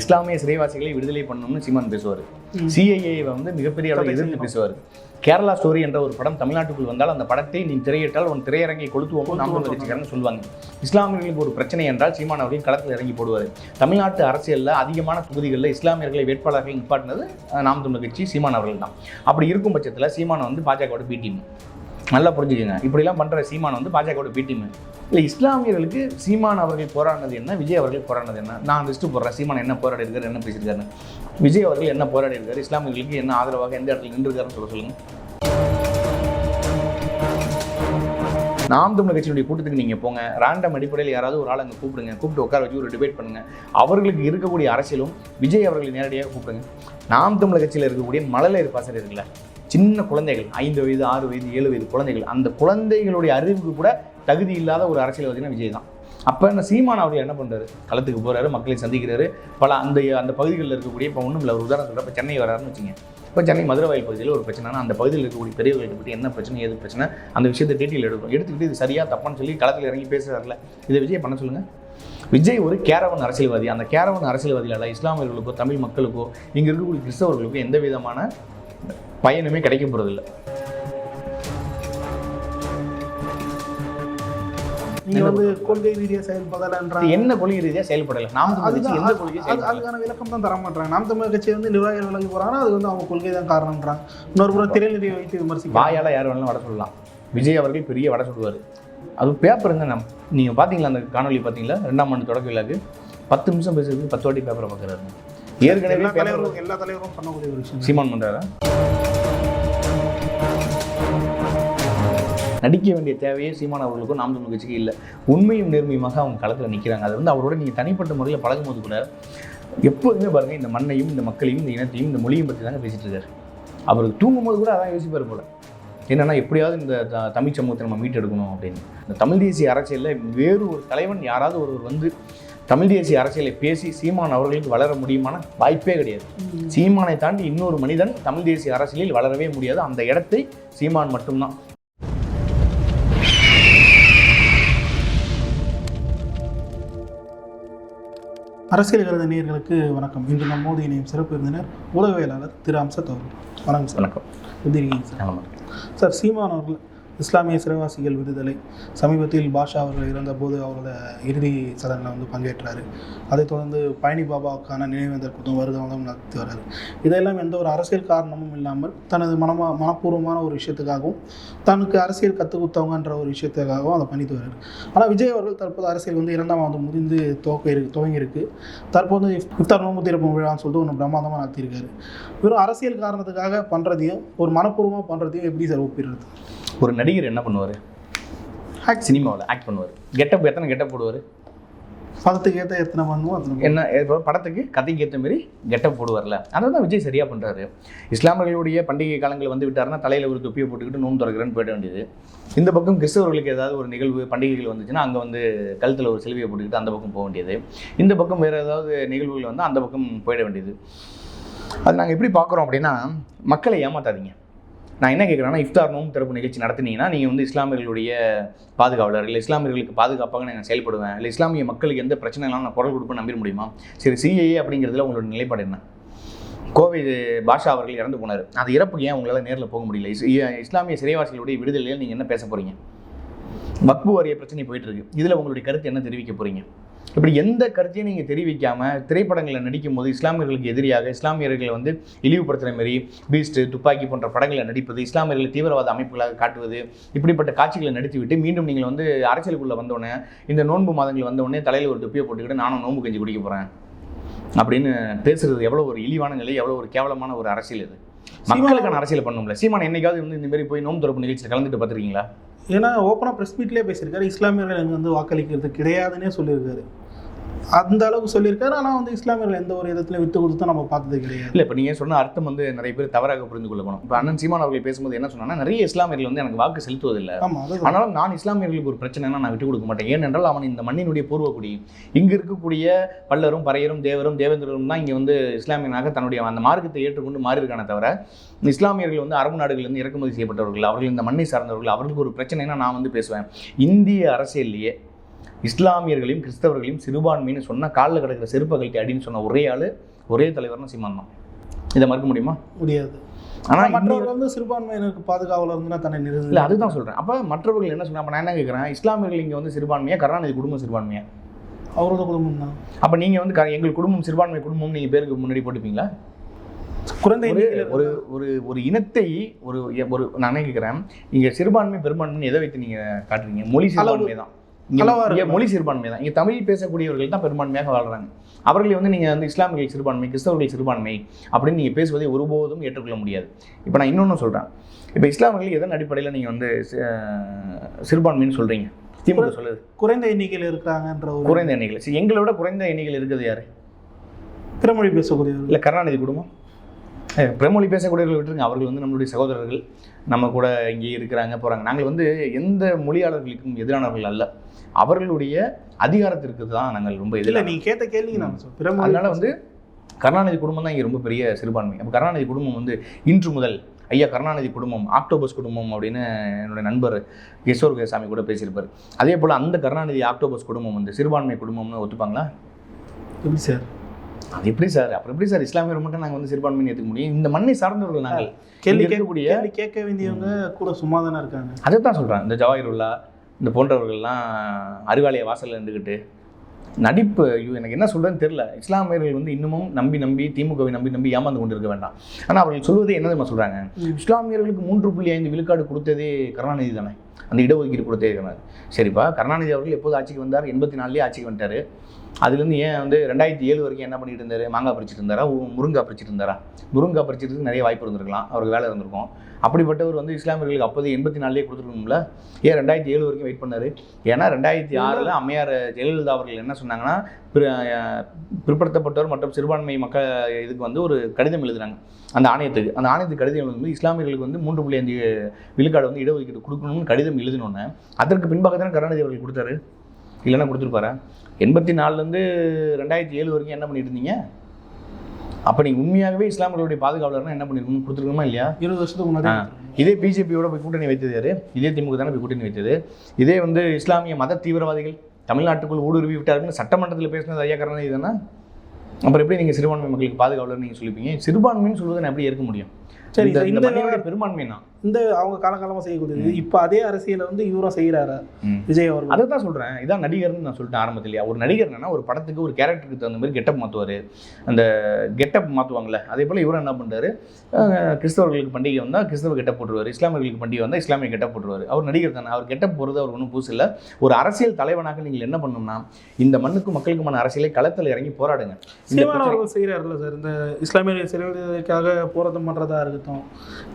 இஸ்லாமிய சிறைவாசிகளை விடுதலை பண்ணணும்னு சீமான் பேசுவார். சிஐஏ வந்து மிகப்பெரிய அளவில் எதிர்த்து. பேசுவார். கேரளா ஸ்டோரி என்ற ஒரு படம் தமிழ்நாட்டுக்குள் வந்தால் அந்த படத்தை நீ திரையிட்டால் உன் திரையரங்கை கொளுத்துவோம் நாம் கொளுத்துவோம் கட்சிக்காரன்னு சொல்லுவாங்க. இஸ்லாமியர்களுக்கு ஒரு பிரச்சனை என்றால் சீமான் அவர்கள் களத்தில் இறங்கி போடுவார். தமிழ்நாட்டு அரசியலில் அதிகமான தொகுதிகளில் இஸ்லாமியர்களை வேட்பாளர்கள் நிப்பாட்டினது நாம் தமிழர் கட்சி சீமான் அவர்கள் தான் அப்படி இருக்கும் பட்சத்தில் சீமான் வந்து பாஜகவோட பி டீம் நல்லா புரிஞ்சுக்கங்க. இப்படிலாம் பண்ணுற சீமான் வந்து பாஜகவோட பி இல்லை இஸ்லாமியர்களுக்கு சீமான் அவர்கள் போராடினது என்ன விஜய் அவர்கள் போராடினது என்ன? நான் லிஸ்ட்டு போடுறேன். சீமான் என்ன போராடி இருக்காரு என்ன பேசியிருக்காரு விஜய் அவர்கள் என்ன போராடி இருக்காரு இஸ்லாமியர்களுக்கு என்ன ஆதரவாக எந்த இடத்துல நின்றுருக்காருன்னு சொல்ல சொல்லுங்கள் நாம் தமிழ் கட்சியினுடைய கூட்டத்துக்கு நீங்கள் போங்க. ரேண்டம் அடிப்படையில் யாராவது ஒரு ஆள் அங்கே கூப்பிடுங்க. கூப்பிட்டு உட்கார வச்சு ஒரு டிபேட் பண்ணுங்க. அவர்களுக்கு இருக்கக்கூடிய அரசியலும் விஜய் அவர்களை நேரடியாக கூப்பிடுங்க. நாம் தமிழ் கட்சியில் இருக்கக்கூடிய மழலையர் பாசறை இருக்குல்ல சின்ன குழந்தைகள் ஐந்து வயது ஆறு வயது ஏழு வயது குழந்தைகள் அந்த குழந்தைகளுடைய அறிவுக்கு கூட தகுதி இல்லாத ஒரு அரசியல்வாதினா விஜய் தான். அப்போ என்ன சீமான் அவர்கள் என்ன பண்ணுறாரு களத்துக்கு போகிறாரு மக்களை சந்திக்கிறாரு. பல அந்த அந்த பகுதிகளில் இருக்கக்கூடிய இப்போ ஒன்றும் இல்லை ஒரு உதாரணம் சொல்கிறப்ப சென்னை வராருன்னு வச்சுங்க இப்போ சென்னை மதுரவாயில் பகுதியில் ஒரு பிரச்சனைனா அந்த பகுதியில் இருக்கக்கூடிய பெரியவர்களை பற்றி என்ன பிரச்சனை ஏது பிரச்சனை அந்த விஷயத்தை டீட்டெயில் எடுக்கும் எடுத்துக்கிட்டு இது சரியாக தப்பான்னு சொல்லி களத்தில் இறங்கி பேசுகிறாருல இதை விஜய் பண்ண சொல்லுங்கள் விஜய் ஒரு கேரவன் அரசியல்வாதி. அந்த கேரவன் அரசியல்வாதிகளால் இஸ்லாமியர்களுக்கோ தமிழ் மக்களுக்கோ இங்கே இருக்கக்கூடிய கிறிஸ்தவர்களுக்கோ எந்த விதமான பயனுமே கிடைக்க போகிறதில்ல நீங்க என்ன கொள்கை ரீதியாக செயல்படலை? நாம் எந்த அதுக்கான விளக்கம் தான் தர மாட்டாங்க நாம் தமிழர் கட்சி வந்து நிர்வாகிகள் விலகி போறாங்கன்னா அது வந்து அவங்க கொள்கை தான் காரணம்ன்றாங்க. இன்னொரு புறம் திரைநிதியை வைத்து விமர்சிக்க வாயால் யார் வேணாலும் வட சொல்லலாம். விஜய் அவர்கள் பெரிய வட சொல்லுவார். அது பேப்பருங்க நம் நீங்கள் பார்த்தீங்களா அந்த காணொளி பார்த்தீங்களா ரெண்டாம் ஆண்டு தொடக்க விழாக்கு. பத்து நிமிஷம் பேசுறதுக்கு பத்து வாட்டி பேப்பரை பார்க்குறாரு ஏற்கனவே தலைவரும் எல்லா தலைவரும் பண்ணக்கூடிய ஒரு விஷயம் சீமான் பண்ணுறாரா நடிக்க வேண்டிய தேவையே சீமான் அவர்களுக்கும் நாம் தமிழ் கட்சிக்கு இல்லை. உண்மையும் நேர்மையுமாக அவங்க களத்தில் நிற்கிறாங்க அது வந்து அவரோட நீங்கள் தனிப்பட்ட முறையில் பழகும்போது கூட எப்போதுமே பாருங்கள் இந்த மண்ணையும் இந்த மக்களையும் இந்த இனத்தையும் இந்த மொழியும் பற்றி தாங்க பேசிட்டு இருக்காரு. அவருக்கு தூங்கும்போது கூட அதான் யோசிப்பார் போல. என்னன்னா எப்படியாவது இந்த த- தமிழ் சமூகத்தை நம்ம மீட்டெடுக்கணும் அப்படின்னு. இந்த தமிழ் தேசிய அரசியலில் வேறு ஒரு தலைவன் யாராவது ஒருவர் வந்து தமிழ் தேசிய அரசியலை பேசி சீமான் அவர்களுக்கு வளர முடியுமான வாய்ப்பே கிடையாது. சீமானை தாண்டி இன்னொரு மனிதன் தமிழ் தேசிய அரசியலில் வளரவே முடியாது. அந்த இடத்தை சீமான் மட்டும்தான். அரசியல் கருத நேயர்களுக்கு வணக்கம். இன்று நம்மோடு இணையும் சிறப்பு விருந்தினர் ஊடகவியலாளர் திரு அம்சத் அவர்கள். வணக்கம் சார். வணக்கம். எப்படி இருக்கீங்க சார்? சார் சீமான் அவர்கள் இஸ்லாமிய சிறைவாசிகள் விடுதலை சமீபத்தில் பாஷா அவர்கள் இறந்தபோது அவரோட இறுதி சடங்கில் வந்து பங்கேற்றார். அதைத் தொடர்ந்து பழனி பாபாவுக்கான நினைவேந்தல் கூட்டம் நடத்தி வர்றாரு. இதெல்லாம் எந்த ஒரு அரசியல் காரணமும் இல்லாமல் தனது மனமா மனப்பூர்வமான ஒரு விஷயத்துக்காகவும் தனக்கு அரசியல் கற்றுக் கொடுத்தவங்கன்ற ஒரு விஷயத்துக்காகவும் அதை பண்ணிட்டு வர்றாரு. ஆனால் விஜய் அவர்கள் தற்போது அரசியல் வந்து இரண்டாம் ஆண்டு முடிந்து துவக்க துவங்கியிருக்கு. தற்போது இஃப்தார் நோம்பு திறப்பு விழான்னு சொல்லிட்டு ஒன்று பிரமாதமாக நடத்தியிருக்காரு. வெறும் அரசியல் காரணத்துக்காக பண்ணுறதையும் ஒரு மனப்பூர்வமாக பண்ணுறதையும் எப்படி சார் ஒப்பிடுறது? ஒரு நடிகர் என்ன பண்ணுவார்? ஆக்ட் சினிமாவில் ஆக்ட் பண்ணுவார். கெட்டப் எத்தனை கெட்டப் போடுவார்? பதத்துக்கு ஏற்ற எத்தனை பண்ணுவோம் அத்தனை. என்ன படத்துக்கு கதைக்கு ஏற்ற மாதிரி கெட்டப் போடுவார்ல. அதை தான் விஜய் சரியாக பண்ணுறாரு இஸ்லாமியர்களுடைய பண்டிகை காலங்கள் வந்து விட்டாருன்னா தலையில் ஒரு தொப்பியை போட்டுக்கிட்டு நோன்பு திறக்கிறேன்னு போயிட வேண்டியது. இந்த பக்கம் கிறிஸ்தவர்களுக்கு ஏதாவது ஒரு நிகழ்வு பண்டிகைகள் வந்துச்சுன்னா அங்கே வந்து கழுத்தில் ஒரு சிலுவையை போட்டுக்கிட்டு அந்த பக்கம் போக வேண்டியது. இந்த பக்கம் வேறு ஏதாவது நிகழ்வுகள் வந்து அந்த பக்கம் போயிட வேண்டியது. அது நாங்கள் எப்படி பார்க்குறோம் அப்படின்னா மக்களை ஏமாத்தாதீங்க. நான் என்ன கேட்குறேன்னா இஃப்தார் நோம்பு திறப்பு நிகழ்ச்சி நடத்தினீங்கன்னா நீங்கள் வந்து இஸ்லாமியர்களுடைய பாதுகாவலர் இல்லை இஸ்லாமியர்களுக்கு பாதுகாப்பாக நான் செயல்படுவேன். இல்லை இஸ்லாமிய மக்களுக்கு எந்த பிரச்சனைனாலும் நான் குரல் கொடுப்பேன் நம்பிட முடியுமா? சரி சிஏஏ அப்படிங்கிறதுல உங்களோட நிலைப்பாடு என்ன? கோவை பாஷா அவர்கள் இறந்து போனார். அந்த இறப்புக்கு ஏன் உங்களால் நேரில் போக முடியல? இஸ் இஸ்லாமிய சிறைவாசிகளுடைய விடுதலையில் நீங்கள் என்ன பேச போகிறீங்க வக்பு வாரிய பிரச்சனை போயிட்டு இருக்கு. இதில் உங்களுடைய கருத்து என்ன தெரிவிக்க போகிறீங்க இப்படி எந்த கருத்தையும் நீங்கள் தெரிவிக்காம திரைப்படங்களில் நடிக்கும் போது இஸ்லாமியர்களுக்கு எதிரியாக இஸ்லாமியர்களை வந்து இழிவுபடுத்துகிற மாதிரி பீஸ்ட் துப்பாக்கி போன்ற படங்களில் நடிப்பது இஸ்லாமியர்களை தீவிரவாத அமைப்புகளாக காட்டுவது இப்படிப்பட்ட காட்சிகளை நடித்துவிட்டு மீண்டும் நீங்கள் வந்து அரசியலுக்குள்ளே வந்தோடனே இந்த நோன்பு மாதங்கள் வந்தோடனே தலையில் ஒரு தொப்பியை போட்டுக்கிட்டு நானும் நோன்பு கஞ்சி குடிக்க போகிறேன் அப்படின்னு பேசுறது எவ்வளோ ஒரு இழிவான நிலை எவ்வளோ ஒரு கேவலமான ஒரு அரசியல் இது. மக்களுக்கான அரசியல் பண்ணும்ல சீமான் என்னைக்காவது வந்து இந்த மாதிரி போய் நோன்பு திறப்பு நிகழ்ச்சியில் கலந்துட்டு பார்த்துருக்கீங்களா? ஏன்னா ஓப்பனாக ப்ரெஸ் மீட்லேயே பேசியிருக்காரு. இஸ்லாமியர்கள் எனக்கு வந்து வாக்களிக்கிறது கிடையாதுன்னே சொல்லியிருக்காரு. அந்த அளவுக்கு சொல்லியிருக்காரு. ஆனால் வந்து இஸ்லாமியர்கள் எந்த ஒரு விதத்துலையும் விட்டு கொடுத்து நம்ம பார்த்தது கிடையாது. இல்லை இப்போ நீங்கள் சொன்ன அர்த்தம் வந்து நிறைய பேர் தவறாக புரிந்து கொள்ளணும் இப்போ அண்ணன் சீமான் அவர்கள் பேசும்போது என்ன சொன்னாங்கன்னா நிறைய இஸ்லாமியர்கள் வந்து எனக்கு வாக்கு செலுத்துவதில்லை. ஆனாலும் நான் இஸ்லாமியர்களுக்கு ஒரு பிரச்சனைனா நான் விட்டு கொடுக்க மாட்டேன். ஏனென்றால் அவன் இந்த மண்ணினுடைய பூர்வக்குடி. இங்கு இருக்கக்கூடிய பல்லரும் பறையரும் தேவரும் தேவேந்திரரும் தான் இங்கே வந்து இஸ்லாமியனாக தன்னுடைய அந்த மார்க்கத்தை ஏற்றுக்கொண்டு மாறியிருக்கானே தவிர இஸ்லாமியர்கள் வந்து அரபு நாடுகளிலிருந்து இறக்குமதி செய்யப்பட்டவர்கள் அவர்கள் இந்த மண்ணை சார்ந்தவர்கள் அவர்களுக்கு ஒரு பிரச்சனைனா நான் வந்து பேசுவேன். இந்திய அரசியல்லையே இஸ்லாமியர்களையும் கிறிஸ்தவர்களையும் சிறுபான்மைன்னு சொன்ன காலில் கிடக்கிற செருப்பை கழட்டி அடின்னு சொன்ன ஒரே ஆள் ஒரே தலைவர்னு சீமான் தான். இதை மறுக்க முடியுமா? முடியாது. ஆனால் மற்றவர்கள் வந்து சிறுபான்மையினருக்கு பாதுகாவலர் இருந்துன்னா தன்னை இல்லை நிறுத்தி அதுதான் சொல்கிறேன் அப்போ மற்றவர்கள் என்ன சொன்னா அப்ப நான் என்ன கேட்குறேன் இஸ்லாமியர்கள் இங்கே வந்து சிறுபான்மையா? கருணாநிதி குடும்பம் சிறுபான்மையா? அவரோட குடும்பம் தான். அப்போ நீங்கள் வந்து க- எங்கள் குடும்பம் சிறுபான்மை குடும்பம் நீங்கள் பேருக்கு முன்னாடி போட்டுப்பீங்களா? குறைந்த ஒரு ஒரு ஒரு இனத்தை ஒரு ஒரு நான் கேட்குறேன் இங்கே சிறுபான்மை பெரும்பான்மை எதை வைத்து நீங்கள் காட்டுறீங்க? மொழி சிறுபான்மை தான் இங்க. மொழி சிறுபான்மை தான். இங்கே தமிழ் பேசக்கூடியவர்கள் தான் பெரும்பான்மையாக வாழ்றாங்க. அவர்களை வந்து நீங்கள் வந்து இஸ்லாமியர்கள் சிறுபான்மை கிறிஸ்தவர்கள் சிறுபான்மை அப்படின்னு நீங்கள் பேசுவதை ஒருபோதும் ஏற்றுக்கொள்ள முடியாது. இப்போ நான் இன்னொன்று சொல்கிறேன் இப்போ இஸ்லாமியர்கள் எதன் அடிப்படையில் நீங்கள் வந்து சிறுபான்மைன்னு சொல்கிறீங்க திமுக சொல்லுது. குறைந்த எண்ணிக்கையில் இருக்கிறாங்கன்ற ஒரு குறைந்த எண்ணிக்கை சரி எங்களை விட குறைந்த எண்ணிக்கையில் இருக்குது யார்? பிறமொழி பேசக்கூடியவர்கள். இல்லை கருணாநிதி குடும்பம். பிறமொழி பேசக்கூடியவர்கள் விட்டுருங்க. அவர்கள் வந்து நம்மளுடைய சகோதரர்கள். நம்ம கூட இங்கே இருக்கிறாங்க போகிறாங்க நாங்கள் வந்து எந்த மொழியாளர்களுக்கும் எதிரானவர்கள் அல்ல. அவர்களுடைய அதிகாரத்திற்கு தான் நாங்கள் ரொம்ப இல்ல எதிராக நீங்க கேட்ட சொல்றேன். பிறமொழி அதனால வந்து கருணாநிதி குடும்பம் தான் இங்கே ரொம்ப பெரிய சிறுபான்மை. அப்போ கருணாநிதி குடும்பம் வந்து இன்று முதல் ஐயா கருணாநிதி குடும்பம் ஆக்டோபஸ் குடும்பம் அப்படின்னு என்னுடைய நண்பர் கிஷோர் சாமி கூட பேசியிருப்பார். அதே போல் அந்த கருணாநிதி ஆக்டோபஸ் குடும்பம் வந்து சிறுபான்மை குடும்பம்னு ஒத்துப்பாங்களா? எப்படி சார்? அது எப்படி சார்? அப்புறம் எப்படி சார்? இஸ்லாமியர் மட்டும் நாங்கள் வந்து சிறுபான்மையை ஏற்றுக்க முடியும்? இந்த மண்ணை சார்ந்தவர்கள் நாங்கள். கேள்வி இங்க கேட்க இருக்கக்கூடிய கேள்வி கேட்க வேண்டியவங்க கூட சும்மா தானே இருக்காங்க? அதை தான் சொல்கிறேன் இந்த ஜவாஹிருல்லா இந்த போன்றவர்கள்லாம் அறிவாலய வாசலில் இருந்துக்கிட்டு நடிப்பு ஐயோ எனக்கு என்ன சொல்கிறேன்னு தெரில இஸ்லாமியர்கள் வந்து இன்னமும் நம்பி நம்பி திமுகவை நம்பி நம்பி ஏமாந்து கொண்டு இருக்க வேண்டாம். ஆனால் அவர்கள் சொல்வது என்ன நம்ம சொல்கிறாங்க இஸ்லாமியர்களுக்கு மூன்று புள்ளி ஐந்து விழுக்காடு கொடுத்ததே கருணாநிதி தானே. அந்த இடஒதுக்கீடு கொடுத்தே இருக்கிறார் சரிப்பா கருணாநிதி அவர்கள் எப்போது ஆட்சிக்கு வந்தார்? எண்பத்தி நாலுலேயே ஆட்சிக்கு வந்துட்டார். அதுலேருந்து ஏன் வந்து ரெண்டாயிரத்தி ஏழு வரைக்கும் என்ன பண்ணிட்டு இருந்தார்? மாங்காய் பறிச்சிட்டு இருந்தாரா? முருங்கை முருங்காய் பறிச்சிட்டு இருந்தாரா? முருங்கை பறிச்சிட்டு நிறைய வாய்ப்பு இருந்திருக்கலாம். அவருக்கு வேலை இருந்திருக்கும். அப்படிப்பட்டவர் வந்து இஸ்லாமியர்களுக்கு அப்போது எண்பத்தி நாலுலேயே கொடுத்துருக்கணும்ல? ஏன் ரெண்டாயிரத்தி ஏழு வரைக்கும் வெயிட் பண்ணார்? ஏன்னா ரெண்டாயிரத்தி ஆறில் அம்மையார் ஜெயலலிதா அவர்கள் என்ன சொன்னாங்கன்னா பிற- பிற்படுத்தப்பட்டோர் மற்றும் சிறுபான்மை மக்கள் இதுக்கு வந்து ஒரு கடிதம் எழுதுனாங்க அந்த ஆணையத்துக்கு. அந்த ஆணையத்துக்கு கடிதம் எழுதும்போது இஸ்லாமியர்களுக்கு வந்து மூன்று புள்ளி அஞ்சு விழுக்காடு வந்து இடஒதுக்கீடு கொடுக்கணும்னு கடிதம் எழுதினோன்னே அதற்கு பின்பாக தானே கருணாநிதி அவர்கள் கொடுத்தாரு. இல்லைன்னா கொடுத்துருப்பாரா எண்பத்தி நாலுலேருந்து ரெண்டாயிரத்தி ஏழு வரைக்கும் என்ன பண்ணிட்டு இருந்தீங்க? அப்போ நீங்கள் உண்மையாகவே இஸ்லாமியர்களுடைய பாதுகாவலர்னா என்ன பண்ணிருக்கணும்? கொடுத்துருக்கணுமா இல்லையா? இருபது வருஷத்துக்கு முன்னாடி. இதே பிஜேபியோட போய் கூட்டணி வைத்தது யாரு? இதே திமுக தானே போய் கூட்டணி வைத்தது. இதே வந்து இஸ்லாமிய மத தீவிரவாதிகள் தமிழ்நாட்டுக்குள் ஊடுருவி விட்டாருன்னு சட்டமன்றத்தில் பேசினது ஐயா கருணாநிதி தானே அப்புறம் எப்படி நீங்கள் சிறுபான்மை மக்களுக்கு பாதுகாவலர் நீங்கள் சொல்லிப்பீங்க? சிறுபான்மைன்னு சொல்வதை நான் எப்படி ஏற்க முடியும்? சரி, இந்த- பெரும்பான்மை தான் இந்த அவங்க காலகாலமா செய்யக்கூடியது. இப்போ அதே அரசியலை வந்து இவரும் செய்யறாரு. விஜய் அவர்கள். அதை தான் சொல்கிறேன் இதான் நடிகர்னு நான் சொல்லிட்டேன் ஆரம்பத்திலேயே. ஒரு நடிகர் என்னன்னா ஒரு படத்துக்கு ஒரு கேரக்டருக்கு தகுந்த மாதிரி கெட்டப் மாற்றுவார் அந்த கெட்டப் மாற்றுவாங்கல்ல அதே போல் இவரும் என்ன பண்ணுறாரு கிறிஸ்தவர்களுக்கு பண்டிகை வந்தால் கிறிஸ்தவ கெட்டப் போட்டுருவார். இஸ்லாமியர்களுக்கு பண்டிகை வந்தால் இஸ்லாமிய கெட்டப் போட்டுருவார். அவர் நடிகர் தானே. அவர் கெட்டப் போகிறது அவர் ஒன்றும் புதுசு இல்லை. ஒரு அரசியல் தலைவனாக நீங்கள் என்ன பண்ணணும்னா இந்த மண்ணுக்கும் மக்களுக்குமான அரசியலை களத்தில் இறங்கி போராடுங்க. இந்த சீமான் பிரச்சனை- அவர்கள் செய்கிறாருல்ல சார் இந்த இஸ்லாமிய சிறைகளுக்காக போராட்டம் பண்ணுறதா இருக்கட்டும்.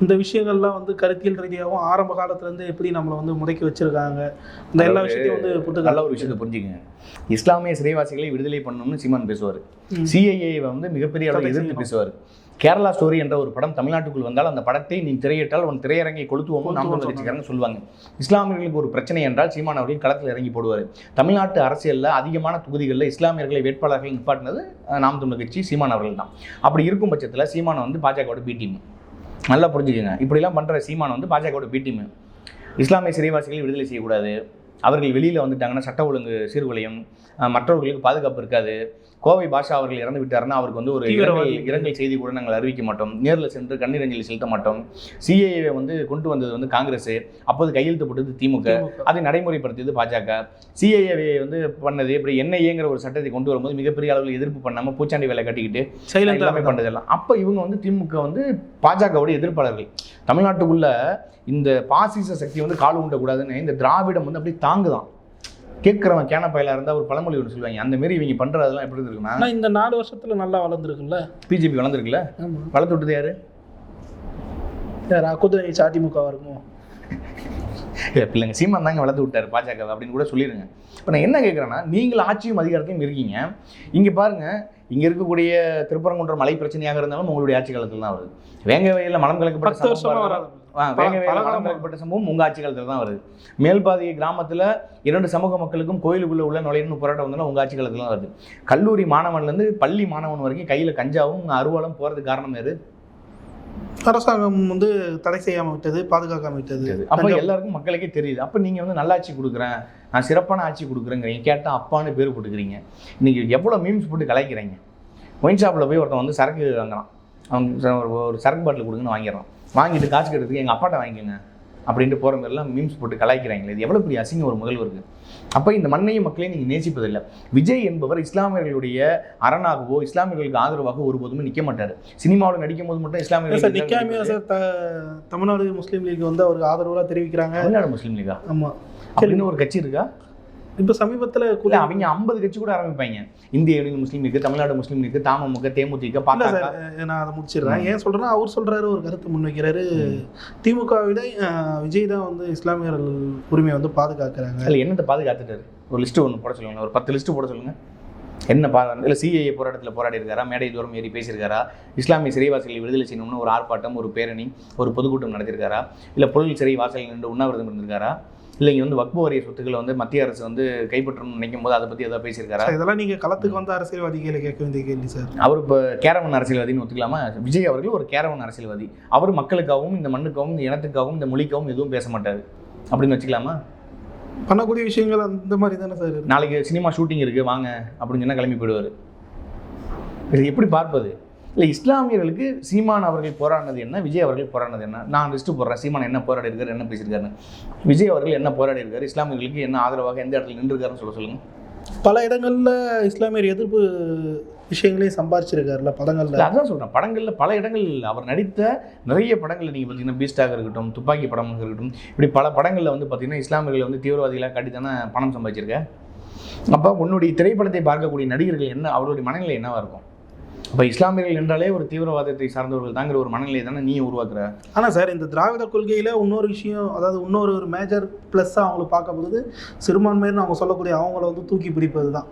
இந்த விஷயங்கள்லாம் வந்து கருத்தியல் ரீதியாகவும் ஆரம்ப காலத்துலேருந்து எப்படி நம்மளை வந்து முடக்கி வச்சிருக்காங்க? இந்த எல்லா விஷயத்தையும் வந்து புட்டு நல்ல ஒரு விஷயத்தை புரிஞ்சுக்கங்க. இஸ்லாமிய சிறைவாசிகளை விடுதலை பண்ணணும்னு சீமான் பேசுவார். சிஐஏ வந்து மிகப்பெரிய அளவில் எதிர்த்து. பேசுவார். கேரளா ஸ்டோரி என்ற ஒரு படம் தமிழ்நாட்டுக்குள் வந்தால் அந்த படத்தை நீ திரையிட்டால் உன் திரையரங்கை கொளுத்துவோம் நாம் கட்சிக்காரங்க சொல்லுவாங்க. இஸ்லாமியர்களுக்கு ஒரு பிரச்சனை என்றால் சீமான் அவர்கள் களத்தில் இறங்கி போடுவார். தமிழ்நாட்டு அரசியலில் அதிகமான தொகுதிகளில் இஸ்லாமியர்களை வேட்பாளர்கள் நிப்பாட்டினது நாம் தமிழர் கட்சி சீமான் அவர்கள் தான். அப்படி இருக்கும் பட்சத்தில் சீமானை வந்து பாஜகவோட பி டீம் நல்லா புரிஞ்சுக்கோங்க. இப்படிலாம் பண்ணுற சீமான் வந்து பாஜகவோட பி டீம் இஸ்லாமிய சிறைவாசிகளை விடுதலை செய்யக்கூடாது. அவர்கள் வெளியில் வந்துட்டாங்கன்னா சட்ட ஒழுங்கு சீர்குலையும். மற்றவர்களுக்கு பாதுகாப்பு இருக்காது. கோவை பாஷா அவர்கள் இறந்து விட்டாருன்னா அவருக்கு வந்து ஒரு. இரங்கல் செய்தி கூட நாங்கள் அறிவிக்க மாட்டோம். நேரில் சென்று கண்ணீர் அஞ்சலி செலுத்த மாட்டோம். சிஏஏ வந்து கொண்டு வந்தது வந்து காங்கிரஸ் அப்போது கையெழுத்து போட்டது திமுக. அதை நடைமுறைப்படுத்தியது பாஜக. சிஏஏ வந்து பண்ணது இப்படி என்ஐஏங்கிற ஒரு சட்டத்தை கொண்டு வரும்போது மிகப்பெரிய அளவில் எதிர்ப்பு பண்ணாமல் பூச்சாண்டி வேலை கட்டிக்கிட்டு எல்லாமே சைலண்டாக பண்றதெல்லாம் அப்போ இவங்க வந்து திமுக வந்து பாஜகவோட எதிர்ப்பாளர்கள். தமிழ்நாட்டுக்குள்ள இந்த பாசிச சக்தி வந்து கால் ஊண்டக்கூடாதுன்னு இந்த திராவிடம் வந்து அப்படியே தாங்குதான். கேட்குறவன் கேன பயலா இருந்தால் ஒரு பழமொழி ஒன்று சொல்லுவாங்க. அந்த மாரி இவங்க பண்றதெல்லாம் எப்படி இருக்குன்னா இந்த நாலு வருஷத்துல நல்லா வளர்ந்துருக்குல்ல பிஜேபி வளர்ந்துருக்குல்ல? வளர்த்து விட்டது யாரு? யார்? அக்குதிரை அதிமுகவா இருக்குமோ? பிள்ளைங்க சீமான் தாங்க வளர்த்து விட்டாரு பாஜக அப்படின்னு கூட சொல்லிடுங்க இப்போ நான் என்ன கேட்குறேன்னா நீங்கள் ஆட்சியும் அதிகாரத்தையும் இருக்கீங்க இங்கே பாருங்க இங்கே இருக்கக்கூடிய திருப்பரங்குன்றம் மலை பிரச்சனையாக இருந்தாலும் உங்களுடைய ஆட்சி காலத்தில் தான் வருது. வேங்க வயலில் மலம் கலக்கப்பட்ட வருஷமா சம்பவம் உங்கள் ஆட்சி காலத்தில் தான் வருது. மேல்பாதி கிராமத்தில் இரண்டு சமூக மக்களுக்கும் கோயிலுக்குள்ள உள்ள நுழையணும் போராட்டம் வந்தாலும் உங்கள் ஆட்சி காலத்தில் தான் வருது. கல்லூரி மாணவன்லேருந்து பள்ளி மாணவன் வரைக்கும் கையில் கஞ்சாவும் அருவாளும் போகிறதுக்கு காரணம் யாரு அரசாங்கம் வந்து தடை செய்யாம விட்டது பாதுகாக்காம விட்டது. அப்போ எல்லாருக்கும் மக்களுக்கே தெரியுது. அப்போ நீங்கள் வந்து நல்லாட்சி கொடுக்குறேன். நான் சிறப்பான ஆட்சி கொடுக்குறேங்கிறீங்க. கேட்டால் அப்பான்னு பேர் போட்டுக்கிறீங்க. இன்னைக்கு எவ்வளோ மீம்ஸ் போட்டு கலாய்க்கிறீங்க? ஒயின் ஷாப்பில் போய் ஒருத்தன் வந்து சரக்கு வாங்குறான். ஒரு ஒரு சரக்கு பாட்டில் கொடுங்கன்னு வாங்கிடுறான். வாங்கிட்டு காசு கட்டுறதுக்கு எங்கள் அப்பாட்ட வாங்கிக்கோங்க அப்படின்ட்டு போகிற மாதிரிலாம் மீம்ஸ் போட்டு கலாய்க்கிறாங்களே இது எவ்வளோ பெரிய அசிங்கம் ஒரு முதல்வருக்கு அப்போ இந்த மண்ணையும் மக்களையும் நீங்கள் நேசிப்பதில்லை. விஜய் என்பவர் இஸ்லாமியர்களுடைய அரணாகவோ இஸ்லாமியர்களுக்கு ஆதரவாக ஒருபோதுமே நிற்க மாட்டார். சினிமாவில் நடிக்கும் போது மட்டும் சார் நிக்காமையா இஸ்லாமியர்கள் சார் த- தமிழ்நாடு முஸ்லீம் லீக் வந்து அவருக்கு ஆதரவுலாம் தெரிவிக்கிறாங்க. தமிழ்நாடு முஸ்லீம் லீகா? ஆமா. அப்படின்னு ஒரு கட்சி இருக்கா? இப்ப சமீபத்துல குல- அவங்க ஐம்பது கட்சி கூட ஆரம்பிப்பாங்க. இந்திய Union Muslim League Tamil Nadu Muslim League தமுக தேமுதிக பாமக நான் அதை முடிச்சிடுறேன். ஏன் சொல்றேன்னா அவர் சொல்றாரு ஒரு கருத்து முன்வைக்கிறாரு. திமுக விட விஜய் தான் வந்து இஸ்லாமியர்கள் உரிமையை வந்து பாதுகாக்கிறாங்க. இல்ல என்னத்தை பாதுகாத்துட்டாரு? ஒரு லிஸ்ட் ஒன்று போட சொல்லுங்க ஒரு பத்து லிஸ்ட் போட சொல்லுங்க. என்ன பா இல்லை சிஏஏ போராட்டத்தில் போராடி இருக்காரா மேடை தூரம் ஏறி பேசியிருக்காரா? இஸ்லாமிய சிறைவாசிகளை விடுதலை செய்யணும்னு ஒரு ஆர்ப்பாட்டம் ஒரு பேரணி ஒரு பொதுக்கூட்டம் நடத்தியிருக்காரா? இல்லை பொருள் சிறை வாசலில் நின்று உண்ணாவிரதம் இருந்திருக்காரா? இல்லை இங்கே வந்து வக்பு வாரிய சொத்துக்களை வந்து மத்திய அரசு வந்து கைப்பற்றணும்னு நினைக்கும் போது அதை பற்றி ஏதாவது பேசியிருக்காரா? இதெல்லாம் நீங்க களத்துக்கு வந்த அரசியல்வாதிகளை கேட்க வேண்டிய கேள்வி சார். அவர் இப்போ கேரவன் அரசியல்வாதின்னு ஒத்துக்கலாமா? விஜய் அவர்கள் ஒரு கேரவன் அரசியல்வாதி. அவர் மக்களுக்காகவும் இந்த மண்ணுக்காகவும் இந்த இனத்துக்காகவும் இந்த மொழிக்காகவும் எதுவும் பேச மாட்டார். அப்படின்னு வச்சுக்கலாமா? பண்ணக்கூடிய விஷயங்கள் அந்த மாதிரி தானே சார். நாளைக்கு சினிமா ஷூட்டிங் இருக்குது வாங்க அப்படின்னு சொன்னால் கிளம்பி போயிடுவார். இது எப்படி பார்ப்பது? இல்லை இஸ்லாமியர்களுக்கு சீமான் அவர்கள் போராடினது என்ன விஜய் அவர்கள் போராடினது என்ன? நான் லிஸ்ட்டு போடுறேன். சீமான் என்ன போராடி இருக்காரு என்ன பேசியிருக்காருன்னு. விஜய் அவர்கள் என்ன போராடி இருக்காரு இஸ்லாமியர்களுக்கு என்ன ஆதரவாக எந்த இடத்துல நின்றுருக்காருன்னு சொல்ல சொல்லுங்க. பல இடங்கள்ல இஸ்லாமியர் எதிர்ப்பு விஷயங்களையும் சம்பாரிச்சிருக்காருல படங்கள்ல? அதான் சொல்கிறேன் படங்களில் பல இடங்கள் அவர் நடித்த நிறைய படங்களில் நீங்கள் பார்த்தீங்கன்னா பீஸ்டாக இருக்கட்டும் துப்பாக்கி படம் இருக்கட்டும் இப்படி பல படங்களில் வந்து பார்த்தீங்கன்னா இஸ்லாமியர்களை வந்து தீவிரவாதிகளாக காட்டி தானே பணம் சம்பாதிச்சிருக்க அப்போ உன்னுடைய திரைப்படத்தை பார்க்கக்கூடிய நடிகர்கள் என்ன அவருடைய மனநிலை என்னவா இருக்கும்? அப்போ இஸ்லாமியர்கள் என்றாலே ஒரு தீவிரவாதத்தை சார்ந்தவர்கள் தாங்கிற ஒரு மனநிலை தானே நீ உருவாக்குற? ஆனா சார் இந்த திராவிட கொள்கையில இன்னொரு விஷயம் அதாவது இன்னொரு ஒரு மேஜர் ப்ளஸ்ஸாக அவங்களுக்கு பார்க்கப்படுது சிறுபான்மையினர் அவங்க சொல்லக்கூடிய அவங்கள வந்து தூக்கி பிடிப்பது தான்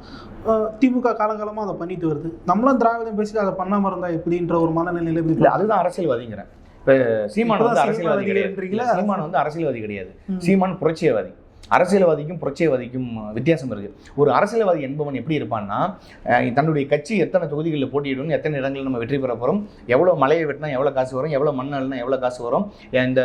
திமுக காலங்காலமா அதை பண்ணிட்டு வருது. நம்மளும் திராவிடம் பேசிட்டு அதை பண்ணாம இருந்தா எப்படின்ற ஒரு மனநிலையில இல்லை அதுதான் அரசியல்வாதிங்கிறேன் இப்போ சீமான் வந்து அரசியல்வாதி கிடையாது. சீமான் வந்து அரசியல்வாதி கிடையாது. சீமான் புரட்சியவாதி. அரசியல்வாதிக்கும் புரட்சியவாதிக்கும் வித்தியாசம் இருக்குது ஒரு அரசியல்வாதி என்பவன் எப்படி இருப்பான்னா தன்னுடைய கட்சி எத்தனை தொகுதிகளில் போட்டியிடணும் எத்தனை இடங்களில் நம்ம வெற்றி பெற போகிறோம் எவ்வளோ மலையை வெட்டினா எவ்வளோ காசு வரும் எவ்வளோ மண் எவ்வளோ காசு வரும் இந்த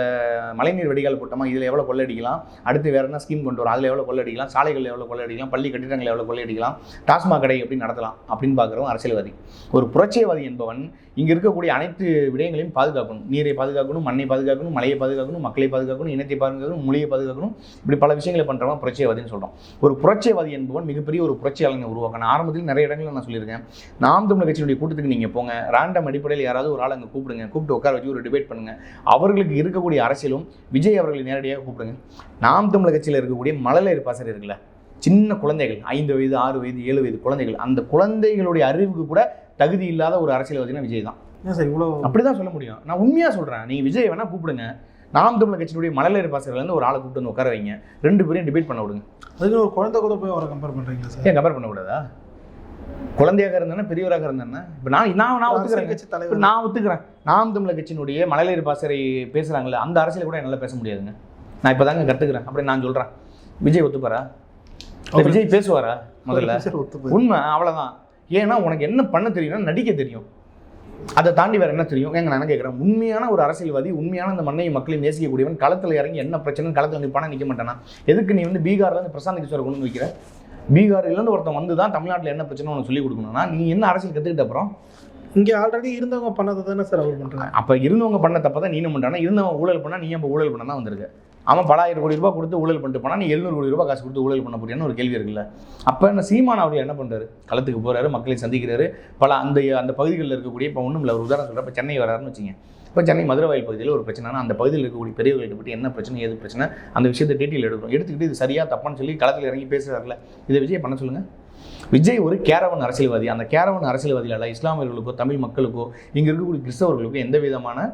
மழைநீர் வடிகால் போட்டோமா இதில் எவ்வளோ கொள்ளடிக்கலாம் அடுத்து வேறு என்ன ஸ்கீம் கொண்டு வரும் அதில் எவ்வளோ கொள்ளடிக்கலாம் சாலைகளில் எவ்வளோ கொள்ளடிக்கலாம் பள்ளி கட்டிடங்கள் எவ்வளோ கொள்ளடிக்கலாம் டாஸ்மாக் கடை எப்படி நடத்தலாம் அப்படின்னு பார்க்குறோம் அரசியல்வாதி. ஒரு புரட்சியவாதி என்பவன் இங்கே இருக்கக்கூடிய அனைத்து விடயங்களையும் பாதுகாக்கணும். நீரை பாதுகாக்கணும் மண்ணை பாதுகாக்கணும் மலையை பாதுகாக்கணும் மக்களை பாதுகாக்கணும் இனத்தை பாதுகாக்கணும் மொழியை பாதுகாக்கணும். இப்படி பல விஷயங்களை பண்ணுறவன் புரட்சியவாதின்னு சொல்கிறோம் ஒரு புரட்சியவாதி என்பவன் மிகப்பெரிய ஒரு புரட்சியாளனை உருவாக்கணும். ஆரம்பத்தில் நிறைய இடங்களில் நான் சொல்லியிருக்கேன். நாம் தமிழ் கட்சியினுடைய கூட்டத்துக்கு நீங்கள் போங்க. ரேண்டம் அடிப்படையில் யாராவது ஒரு ஆள் அங்கே கூப்பிடுங்க. கூப்பிட்டு உட்கார வச்சு ஒரு டிபேட் பண்ணுங்கள் அவர்களுக்கு இருக்கக்கூடிய அரசியலும் விஜய் அவர்களை நேரடியாக கூப்பிடுங்க. நாம் தமிழ் கட்சியில் இருக்கக்கூடிய மழலையர் பாசர் இருக்குல்ல சின்ன குழந்தைகள் ஐந்து வயது ஆறு வயது ஏழு வயது குழந்தைகள் அந்த குழந்தைகளுடைய அறிவுக்கு கூட தகுதி இல்லாத ஒரு அரசியல்வாதினா விஜய் தான். சார் இவ்வளோ அப்படிதான் சொல்ல முடியும். நான் உண்மையா சொல்றேன். நீங்க விஜய் வேணா கூப்பிடுங்க. நாம் தமிழர் கட்சியினுடைய மழலையர் பாசறையிலேருந்து ஒரு ஆளை கூப்பிட்டு வந்து உட்கார வைங்க. ரெண்டு பேரையும் டிபேட் பண்ண விடுங்க. அதுக்கு ஒரு குழந்தை கூட போய் அவரை கம்பேர் பண்றீங்களா சார்? ஏன் கம்பேர் பண்ணக்கூடாதா குழந்தையாக இருந்தானே பெரியவராக இருந்தானே இப்போ நான் நான் நான் ஒத்துக்கிறேன் கட்சி தலைவர். நான் ஒத்துக்கிறேன். நாம் தமிழர் கட்சியினுடைய மழலையர் பாசறை பேசுறாங்கல்ல அந்த அரசியல கூட என்னால் பேச முடியாதுங்க. நான் இப்போ தாங்க கற்றுக்கிறேன் அப்படின்னு நான் சொல்றேன். விஜய் ஒத்துப்பாரா? விஜய் பேசுவாரா? முதல்ல. சார் ஒத்து போய் உண்மை அவ்வளவுதான். ஏன்னா உனக்கு என்ன பண்ண தெரியும்னா நடிக்க தெரியும். அதை தாண்டி வேற என்ன தெரியும்? எங்க நான் கேட்குறேன் உண்மையான ஒரு அரசியல்வாதி உண்மையான அந்த மண்ணையும் மக்களையும் நேசிக்கக்கூடியவன் களத்தில் இறங்கி என்ன பிரச்சனை களத்தில் நிற்பானா நிற்க மாட்டானா? எதுக்கு நீ வந்து பீகார்ல இருந்து பிரசாந்த் கிஷோரை கொண்டு வைக்கிற? பீகார்லேருந்து ஒருத்தன் வந்து தான் தமிழ்நாட்டில் என்ன பிரச்சனை உனக்கு சொல்லி கொடுக்கணும்னா நீ என்ன அரசியல் கற்றுக்கிட்ட அப்புறம்? இங்க ஆல்ரெடி இருந்தவங்க பண்ணதை தானே சார் அவர் பண்றாங்க அப்போ இருந்தவங்க பண்ண தப்ப தான் நீனும் பண்ணுறானா இருந்தவன் ஊழல் பண்ணா நீ அப்போ ஊழல் பண்ண தான் வந்திருக்க? அவன் பல ஆயிரம் கோடி ரூபாய் கொடுத்து ஊழல் பண்ணிட்டு போனால் நீ எழுநூறு கோடி ரூபாய் காசு கொடுத்து ஊழல் பண்ண போறியான்னு ஒரு கேள்வி இருக்குல்ல. அப்போ என்ன சீமான அவர் என்ன பண்ணுறாரு களத்துக்கு போகிறாரு மக்களை சந்திக்கிறாரு. பல அந்த அந்த பகுதிகளில் இருக்கக்கூடிய இப்போ ஒன்றும் இல்லை ஒரு உதாரணம் சொல்கிறேன் இப்போ சென்னை வராருன்னு வச்சுங்க இப்போ சென்னை மதுரவாயில் பகுதியில் ஒரு பிரச்சனைனா அந்த பகுதியில் இருக்கக்கூடிய பெரியவர்கள்ட்ட பற்றி என்ன பிரச்சனை ஏது பிரச்சனை அந்த விஷயத்தை டீட்டெயில் எடுக்கணும் எடுத்துக்கிட்டு இது சரியாக தப்பான்னு சொல்லி களத்தில் இறங்கி பேசுகிறாருல இதை விஜய் பண்ண சொல்லுங்கள் விஜய் ஒரு கேரவன் அரசியல்வாதி. அந்த கேரவன் அரசியல்வாதியால் இஸ்லாமியர்களுக்கோ தமிழ் மக்களுக்கோ இங்கே இருக்கக்கூடிய கிறிஸ்தவர்களுக்கோ எந்த விதமான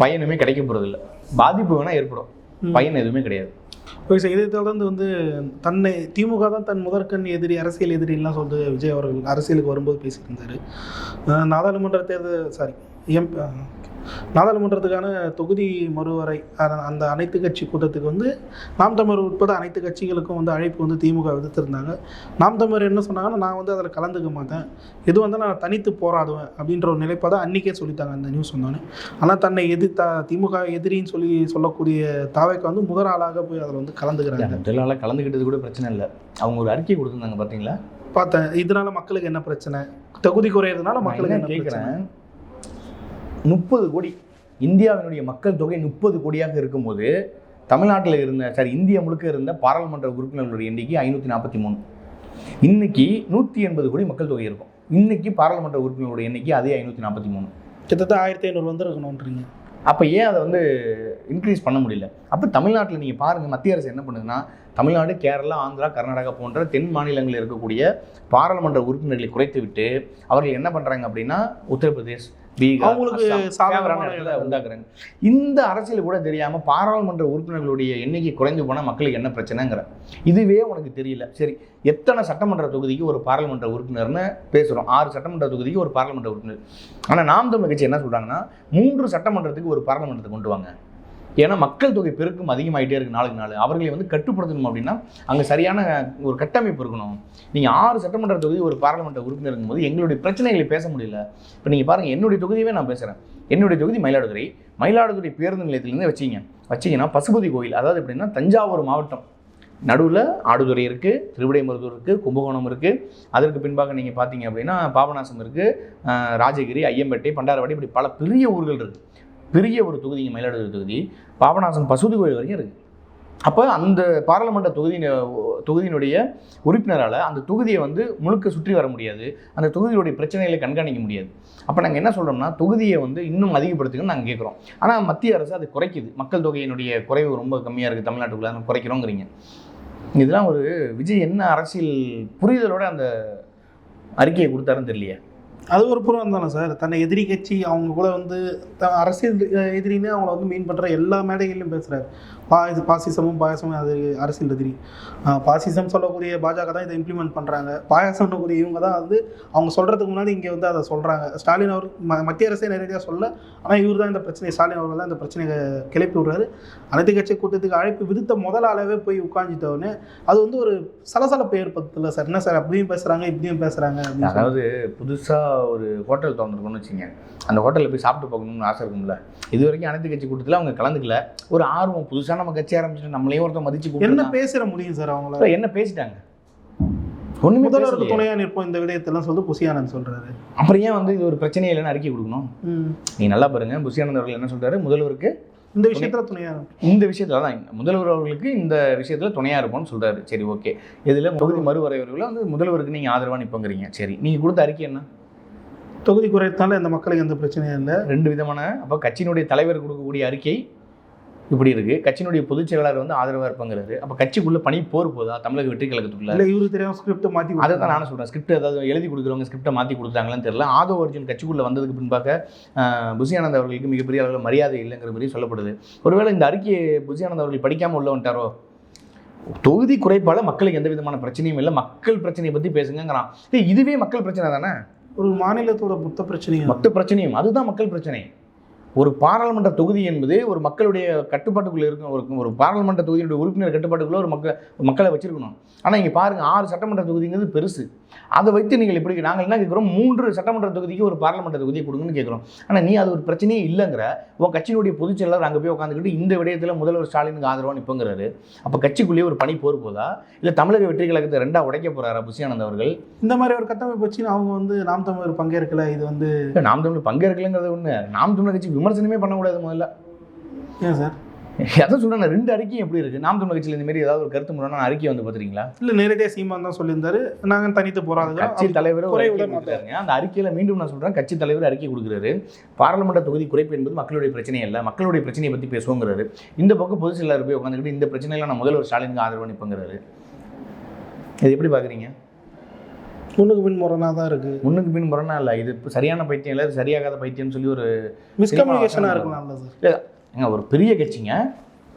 பயனுமே கிடைக்க போகிறதில்ல பாதிப்பு வேணால் ஏற்படும். பயன் எதுவுமே கிடையாது. ஓகே சார் இதை தொடர்ந்து வந்து தன்னை திமுக தான் தன் முதற்கண் எதிரி அரசியல் எதிரிலாம் சொல்லிட்டு விஜய் அவர்கள் அரசியலுக்கு வரும்போது பேசியிருந்தாரு நாடாளுமன்ற தேர்தல் சாரி எம் நாடாளுமன்றத்துக்கான தொகுதி மறுவரை அந்த அனைத்து கட்சி கூட்டத்துக்கு வந்து நாம் தமிழர் உட்பட அனைத்து கட்சிகளுக்கும் வந்து அழைப்பு வந்து திமுக விடுத்திருந்தாங்க நாம் தமிழர் என்ன சொன்னாங்கன்னா நான் வந்து அதில் கலந்துக்க மாட்டேன். எது வந்து நான் தனித்து போராடுவேன் அப்படின்ற ஒரு நிலைப்பாடை அன்றைக்கே சொல்லிட்டாங்க அந்த நியூஸ் வந்தோடனே. ஆனால் தன்னை எதிர்த்தா திமுக எதிரின்னு சொல்லி சொல்லக்கூடிய தாவைக்கு வந்து முதல் ஆளாக போய் அதில் வந்து கலந்துக்கிறாங்க. முதலாள கலந்துக்கிட்டது கூட பிரச்சனை இல்லை. அவங்க ஒரு அறிக்கை கொடுத்துருந்தாங்க பார்த்தீங்களா? பார்த்தேன். இதனால மக்களுக்கு என்ன பிரச்சனை? தொகுதி குறையிறதுனால மக்களுக்கு என்ன கேட்குறேன் முப்பது கோடி. இந்தியாவினுடைய மக்கள் தொகை முப்பது கோடியாக இருக்கும்போது தமிழ்நாட்டில் இருந்த சாரி இந்தியா முழுக்க இருந்த பாராளுமன்ற உறுப்பினர்களுடைய எண்ணிக்கை ஐநூற்றி நாற்பத்தி மூணு. இன்னைக்கு நூற்றி எண்பது கோடி மக்கள் தொகை இருக்கும். இன்னைக்கு பாராளுமன்ற உறுப்பினர்களுடைய எண்ணிக்கை அதே ஐநூற்றி நாற்பத்தி மூணு. கிட்டத்தட்ட ஆயிரத்தி ஐநூறு வந்துருக்கணுன்றீங்க அப்போ ஏன் அதை வந்து இன்க்ரீஸ் பண்ண முடியல? அப்போ தமிழ்நாட்டில் நீங்கள் பாருங்கள் மத்திய அரசு என்ன பண்ணுதுன்னா தமிழ்நாடு கேரளா ஆந்திரா கர்நாடகா போன்ற தென் மாநிலங்களில் இருக்கக்கூடிய பாராளுமன்ற உறுப்பினர்களை குறைத்து விட்டு அவர்கள் என்ன பண்ணுறாங்க அப்படின்னா உத்தரப்பிரதேஷ் அவங்களுக்கு சாதகமான. உண்டாக்குறாங்க. இந்த அரசியல் கூட தெரியாமல் பாராளுமன்ற உறுப்பினர்களுடைய எண்ணிக்கை குறைந்து போனால் மக்களுக்கு என்ன பிரச்சனைங்கிற. இதுவே உனக்கு தெரியல. சரி எத்தனை சட்டமன்ற தொகுதிக்கு ஒரு பாராளுமன்ற உறுப்பினர்னு பேசுகிறோம் ஆறு சட்டமன்ற தொகுதிக்கு ஒரு பாராளுமன்ற உறுப்பினர். ஆனால் நாம் தமிழ் கட்சி என்ன சொல்கிறாங்கன்னா மூன்று சட்டமன்றத்துக்கு ஒரு பாராளுமன்றத்தை கொண்டு வாங்க. ஏன்னா மக்கள் தொகை பெருக்கம் அதிகமாகிட்டே இருக்கு நாளுக்கு நாள். அவர்களை வந்து கட்டுப்படுத்தணும் அப்படின்னா அங்கே சரியான ஒரு கட்டமைப்பு இருக்கணும். நீங்கள் ஆறு சட்டமன்ற தொகுதி ஒரு பாராளுமன்ற உறுப்பினர் இருக்கும்போது எங்களுடைய பிரச்சனைகளை பேச முடியல. இப்போ நீங்கள் பாருங்கள் என்னுடைய தொகுதியவே நான் பேசுகிறேன் என்னுடைய தொகுதி மயிலாடுதுறை. மயிலாடுதுறை பேருந்து நிலையத்திலேருந்து வச்சிங்க. வச்சிங்கன்னா பசுபதி கோயில் அதாவது எப்படின்னா தஞ்சாவூர் மாவட்டம். நடுவில் ஆடுதுறை இருக்குது திருவிடைமருதூர் இருக்குது கும்பகோணம் இருக்குது அதற்கு பின்பாக நீங்கள் பார்த்தீங்க அப்படின்னா பாபநாசம் இருக்குது ராஜகிரி ஐயம்பேட்டை பண்டாரவாடி இப்படி பல பெரிய ஊர்கள் இருக்குது பெரிய ஒரு தொகுதிங்க மயிலாடுதுறை தொகுதி பாபநாசம் பசுதி கோயில் வரைக்கும் இருக்குது அப்போ அந்த பாராளுமன்ற தொகுதியின் தொகுதியினுடைய உறுப்பினரால் அந்த தொகுதியை வந்து முழுக்க சுற்றி வர முடியாது. அந்த தொகுதியுடைய பிரச்சனைகளை கண்காணிக்க முடியாது. அப்போ நாங்கள் என்ன சொல்கிறோம்னா தொகுதியை வந்து இன்னும் அதிகப்படுத்துங்கன்னு நாங்கள் கேட்குறோம் ஆனால் மத்திய அரசு அதை குறைக்குது. மக்கள் தொகையினுடைய குறைவு ரொம்ப கம்மியாக இருக்குது தமிழ்நாட்டுக்குள்ளே குறைக்கிறோங்கிறீங்க. இதெல்லாம் ஒரு விஜய் என்ன அரசியல் புரிதலோட அந்த அறிக்கையை கொடுத்தாருன்னு தெரியலையே. அது ஒரு புறம் தானே சார். தன்னை எதிரி கட்சி அவங்க கூட வந்து த- அரசியல் எதிரின்னு அவங்கள வந்து மீன் பண்ணுற எல்லா மேடைகளிலும் பேசுகிறாரு பா இது பாசிசமும் பாயாசமும் அது அரசியல் எதிரி பாசிசம் சொல்லக்கூடிய பாஜக தான் இதை இம்ப்ளிமெண்ட் பண்ணுறாங்க பாயாசம்னு இவங்க தான் வந்து அவங்க சொல்கிறதுக்கு முன்னாடி இங்கே வந்து அதை சொல்கிறாங்க ஸ்டாலின் அவர் ம மத்திய அரசே நேரடியாக சொல்ல ஆனால் இவர் தான் இந்த பிரச்சனை ஸ்டாலின் அவர்கள் தான் இந்த பிரச்சனையை கிளப்பி விடுறாரு. அனைத்து கட்சி கூட்டத்துக்கு அழைப்பு விடுத்த முதல் அளவே போய் உட்காந்துட்டவொடனே அது வந்து ஒரு சலசலப்பை ஏற்படுத்தல. சார் என்ன சார் அப்படியும் பேசுகிறாங்க இப்படியும் பேசுகிறாங்க அதாவது புதுசாக ஒரு ஹோட்டல் திறந்துருக்கோம்னு வச்சுங்க அந்த ஹோட்டலில் போய் சாப்பிட்டு பார்க்கணும்னு ஆசை இருக்கும்ல. இது வரைக்கும் அனைத்து கட்சி கூட்டத்தில் அவங்க கலந்துக்கல. ஒரு ஆர்வம் புதுசாக நம்ம கட்சி ஆரம்பிச்சுட்டு நம்மளையும் ஒருத்தர் மதிச்சு என்ன பேசிட முடியும் சார் அவங்கள? என்ன பேசிட்டாங்க? ஒண்ணுமே முதல்வருக்கு பேசலையே. துணையா நிற்போம் இந்த விடயத்தெல்லாம் சொல்லிட்டு புசியானந்த் சொல்றாரு. அப்புறம் ஏன் வந்து இது ஒரு பிரச்சனையே இல்லைன்னு அறிக்கை கொடுக்கணும்? நீ நல்லா பாருங்க புஷியானந்த் அவர்கள் என்ன சொல்றாரு? முதல்வருக்கு இந்த விஷயத்துல துணையா இந்த விஷயத்துல தான் முதல்வர் அவர்களுக்கு இந்த விஷயத்துல துணையா இருப்போம்னு சொல்றாரு. சரி ஓகே. இதுல தொகுதி மறுவரைவர்கள் வந்து முதல்வருக்கு நீங்க ஆதரவா நிப்போங்கிறீங்க. சரி நீங்க கொடுத்த அறிக்கை என்ன? தொகுதி குறைத்தால இந்த மக்களுக்கு எந்த பிரச்சனையும் இல்லை. ரெண்டு விதமான அப்போ கட்சியினுடைய தலைவர் கொடுக்கக்கூடிய அறிக்கை இப்படி இருக்கு. கட்சியினுடைய பொதுச் செயலாளர் வந்து ஆதரவா இருப்பாங்கிறாரு அப்ப கட்சிக்குள்ள பணி போர் போதா? தமிழக வெற்றி கழகத்துக்குள்ள? இல்ல இவருக்கு தெரியாம ஸ்கிரிப்ட் மாத்தி அதை தான் நானும் சொல்கிறேன் ஸ்கிரிப்ட் ஏதாவது எழுதி கொடுக்குறவங்க ஸ்கிரிப்டை மாற்றி கொடுத்தாங்களான்னு தெரியல. ஆதோ அர்ஜுன் கட்சிக்குள்ளே வந்ததுக்கு பின்பாக புசியானந்த் அவர்களுக்கு மிகப்பெரிய அளவில் மரியாதை இல்லைங்கிற மாதிரி சொல்லப்படுது. ஒருவேளை இந்த அறிக்கையை புசியானந்த் அவர்கள் படிக்காமல் உள்ள வந்துட்டாரோ? தொகுதி குறைப்பால மக்களுக்கு எந்த விதமான பிரச்சனையும் இல்லை. மக்கள் பிரச்சனையை பற்றி பேசுங்கிறான் இதுவே மக்கள் பிரச்சனை தானே? ஒரு மாநிலத்தோட மொத்த பிரச்சனையும் மொத்த பிரச்சனையும். அதுதான் மக்கள் பிரச்சனை. ஒரு பாராளுமன்ற தொகுதி என்பது ஒரு மக்களுடைய கட்டுப்பாட்டுக்குள்ள இருக்கும் ஒரு ஒரு பாராளுமன்ற தொகுதியினுடைய உறுப்பினர் கட்டுப்பாட்டுக்குள்ள ஒரு மக்கள் மக்களை வச்சிருக்கணும். ஆனால் இங்கே பாருங்க ஆறு சட்டமன்ற தொகுதிங்கிறது பெருசு. அதை வைத்து நீங்கள் இப்படி நாங்கள் என்ன கேட்குறோம்? மூன்று சட்டமன்ற தொகுதிக்கு ஒரு பாராளுமன்ற தொகுதியை கொடுங்கன்னு கேட்குறோம். ஆனால் நீ அது ஒரு பிரச்சனையே இல்லைங்கிற உன் கட்சியினுடைய பொதுச் செயலாளர் அங்கே போய் உட்காந்துக்கிட்டு இந்த விடயத்தில் முதல்வர் ஸ்டாலினுக்கு ஆதரவாக நிற்பங்கிறாரு அப்போ கட்சிக்குள்ளேயே ஒரு பணி போர் போதா? இல்லை தமிழக வெற்றி கழகத்தை ரெண்டா உடைக்க போறாரா புசியானந்த் அவர்கள்? இந்த மாதிரி ஒரு கட்டமைப்பு வச்சு அவங்க வந்து நாம் தமிழர் பங்கேற்கல இது வந்து நாம் தமிழ் பங்கேற்கலைங்கிறது ஒன்று நாம் தமிழர் கட்சி விமர்சனமே பண்ணக்கூடாது முதல்ல. ஏன் சார்? அதான் சொல்றேன் ரெண்டு அறிக்கையும் எப்படி இருக்கு? நாம் தமிழ் கட்சியில் இந்த மாதிரி ஏதாவது ஒரு கருத்து முறையான அறிக்கை வந்து பார்த்துருக்கீங்களா? இல்ல நேரடியாக சீமான் தான் சொல்லியிருந்தாரு. நாங்க தனித்து கட்சி போராடுகிறோம் தலைவர் கொடுக்குறாருங்க அந்த அறிக்கையில மீண்டும் நான் சொல்றேன் கட்சி தலைவர் அறிக்கை கொடுக்குறாரு. பாராளுமன்ற தொகுதி குறைப்பு என்பது மக்களுடைய பிரச்சனை இல்லை மக்களுடைய பிரச்சனையை பத்தி பேசுவோங்கிறாரு. இந்த பக்கம் பொதுச் செயலாளர் போய் உட்காந்துக்கிட்டு இந்த பிரச்சனையில நான் முதல்வர் ஸ்டாலினுக்கு ஆதரவு நிற்பங்கிறாரு இது எப்படி பாக்குறீங்க முன்னுக்கு பின் முரணா தான் இருக்கு. முன்னுக்கு பின் முரணா இல்லை. இது இப்ப சரியான பைத்தியம் இல்லை சரியாகாத பைத்தியம்னு சொல்லி ஒரு மிஸ்கம்யூனிகேஷனாக சினிமா இருக்கலாம்ல சார். ஏங்க ஒரு பெரிய கட்சிங்க.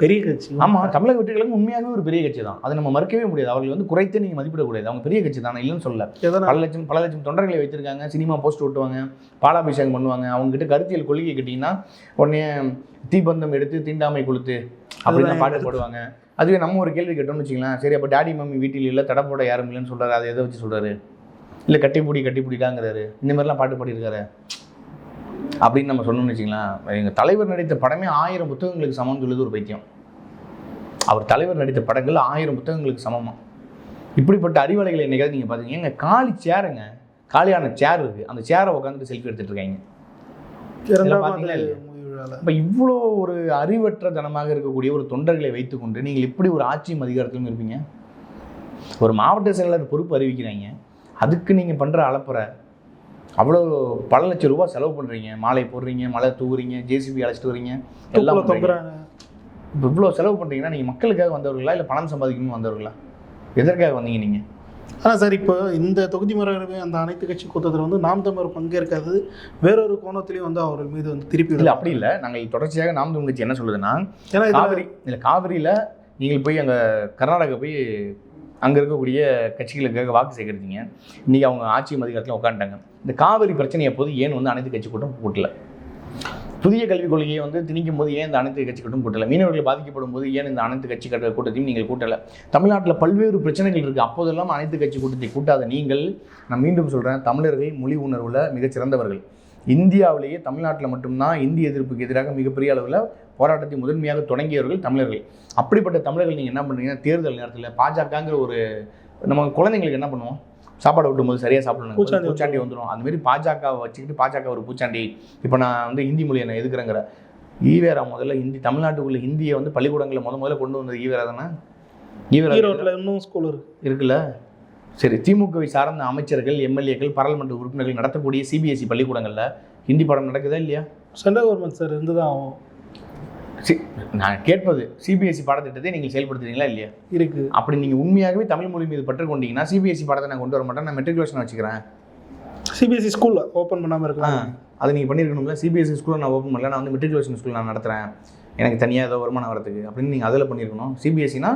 பெரிய கட்சி. ஆமாம் தமிழக வெற்றிகளுக்கு உண்மையாகவே ஒரு பெரிய கட்சி தான். அதை நம்ம மறுக்கவே முடியாது. அவர்கள் வந்து குறைத்து நீங்கள் மதிப்பிடக்கூடாது. அவங்க பெரிய கட்சி தான் இல்லைன்னு சொல்ல பல லட்சம் பல லட்சம் தொண்டர்களை வைத்திருக்காங்க. சினிமா போஸ்ட் ஓட்டுவாங்க பாலாபிஷேகம் பண்ணுவாங்க. அவங்க கிட்ட கருத்தியல் கொள்கை கேட்டிங்கன்னா உடனே தீபந்தம் எடுத்து தீண்டாமை கொளுத்து அப்படின்னு பாட்டு போடுவாங்க. அதுவே நம்ம ஒரு கேள்வி கேட்டோம்னு வச்சுக்கலாம் சரி அப்போ டாடி மம்மி வீட்டில் இல்லை தடை போட யாரும் இல்லைன்னு சொல்றாரு. அதை எதை வச்சு சொல்றாரு? இல்லை கட்டிப்பிடி கட்டிப்பிடிடாங்கிறாரு இந்த மாதிரிலாம் பாட்டு பாடியிருக்காரு. அப்படின்னு நம்ம சொன்னோம்னு வச்சுக்கலாம் எங்கள் தலைவர் நடித்த படமே ஆயிரம் புத்தகங்களுக்கு சமம்னு சொல்லுது ஒரு பைத்தியம். அவர் தலைவர் நடித்த படங்கள் ஆயிரம் புத்தகங்களுக்கு சமமா? இப்படிப்பட்ட அறிவாளிகளை என்னைக்காவது நீங்கள் பார்த்தீங்க எங்க காலி சேருங்க காலியான சேர் இருக்குது அந்த சேரை உட்காந்துட்டு செல்ஃபி எடுத்துட்டு இருக்காங்க. அப்போ இவ்வளோ ஒரு அறிவற்ற தனமாக இருக்கக்கூடிய ஒரு தொண்டர்களை வைத்துக்கொண்டு நீங்கள் எப்படி ஒரு ஆட்சியும் அதிகாரத்திலும் இருப்பீங்க? ஒரு மாவட்ட செயலாளர் பொறுப்பு அறிவிக்கிறாங்க. அதுக்கு நீங்கள் பண்ணுற அலப்பறை. அவ்வளோ பல லட்சம் ரூபாய் செலவு பண்ணுறீங்க மாலை போடுறீங்க மழை தூவுறீங்க ஜேசிபி அழைச்சிட்டு வரீங்க. எல்லாம். தொங்குறாங்க. இவ்வளோ செலவு பண்ணுறீங்கன்னா நீங்கள் மக்களுக்காக வந்தவர்களா இல்லை பணம் சம்பாதிக்கணும்னு வந்தவர்களா? எதற்காக வந்தீங்க நீங்கள் ஆனால் சார் இப்போ இந்த தொகுதி முறையிலே அந்த அனைத்து கட்சி கூட்டத்தில் வந்து நாம் தமிழர் பங்கேற்காது வேறொரு கோணத்திலையும் வந்து அவர்கள் மீது வந்து திருப்பி இல்லை அப்படி இல்லை. நாங்கள் தொடர்ச்சியாக நாம் தமிழ் கட்சி என்ன சொல்லுதுன்னா காவிரி இல்லை காவிரியில் நீங்கள் போய் அங்கே கர்நாடகா போய் அங்கே இருக்கக்கூடிய கட்சிகளுக்காக வாக்கு சேகரித்தீங்க. இன்றைக்கி அவங்க ஆட்சி அதிகாரத்தில் உட்காந்துட்டாங்க இந்த காவிரி பிரச்சனையை போது ஏன் வந்து அனைத்து கட்சி கூட்டம் கூட்டல? புதிய கல்விக் கொள்கையை வந்து திணிக்கும் போது ஏன் இந்த அனைத்து கட்சி கூட்டம் கூட்டல? மீனவர்கள் பாதிக்கப்படும் போது ஏன் இந்த அனைத்து கட்சி கூட்டத்தையும் நீங்கள் கூட்டல? தமிழ்நாட்டில் பல்வேறு பிரச்சனைகள் இருக்குது அப்போதெல்லாம் அனைத்து கட்சி கூட்டத்தை கூட்டாத நீங்கள் நான் மீண்டும் சொல்கிறேன் தமிழர்கள் மொழி உணர்வில் மிகச்சிறந்தவர்கள். இந்தியாவிலேயே தமிழ்நாட்டில் மட்டும்தான் இந்தி எதிர்ப்புக்கு எதிராக மிகப்பெரிய அளவில் போராட்டத்தை முதன்மையாக தொடங்கியவர்கள் தமிழர்கள். அப்படிப்பட்ட தமிழர்கள் நீங்கள் என்ன பண்ணுறீங்கன்னா தேர்தல் நேரத்தில் பாஜகங்கிற ஒரு நம்ம குழந்தைங்களுக்கு என்ன பண்ணுவோம்? சாப்பாடு ஊட்டும்போது சரியாக சாப்பிடணும். பூச்சாண்டி வந்துடும் அந்த மாதிரி பாஜகவை வச்சுக்கிட்டு பாஜக ஒரு பூச்சாண்டி. இப்போ நான் வந்து ஹிந்தி மொழியை நான் எதுக்குறேங்கிற? ஈவேரா முதல்ல ஹிந்தி தமிழ்நாட்டுக்குள்ள ஹிந்தியை வந்து பள்ளிக்கூடங்களில் முத முதல்ல கொண்டு வந்தது ஈவேரா தானே? ஈவேரா இன்னும் ஸ்கூல் இருக்கு. இருக்குல்ல? சரி திமுகவை சார்ந்த அமைச்சர்கள் எம்எல்ஏக்கள் பாராளுமன்ற உறுப்பினர்கள் நடத்தக்கூடிய சிபிஎஸ்சி பள்ளிக்கூடங்களில் ஹிந்தி பாடம் நடக்குதா இல்லையா? சென்ட்ரல் கவர்மெண்ட் சார் இருந்து தான் ஆகும். சி நான் கேட்பது சிபிஎஸ்சி பாடத்திட்டத்தை நீங்கள் செயல்படுத்துறீங்களா இல்லையா? இருக்கு. அப்படி நீங்கள் உண்மையாகவே தமிழ் மொழி மீது பற்று கொண்டீங்கன்னா சிபிஎஸ்சி பாடத்தை நான் கொண்டு வர மாட்டேன் நான் மெட்ரிகுலேஷன் வச்சுக்கிறேன். சிபிஎஸ்சி ஸ்கூலில் ஓப்பன் பண்ணாமல் இருக்கலாம். அதை நீங்கள் பண்ணியிருக்கணும்ல சிபிஎஸ்சி ஸ்கூலில் நான் ஓப்பன் பண்ணல நான் வந்து மெட்ரிகுலேஷன் ஸ்கூல் நான் நடத்துகிறேன் எனக்கு தனியாக ஏதோ வருமானம் வரதுக்கு அப்படின்னு நீங்கள் அதில் பண்ணியிருக்கணும் சிபிஎஸ்சினா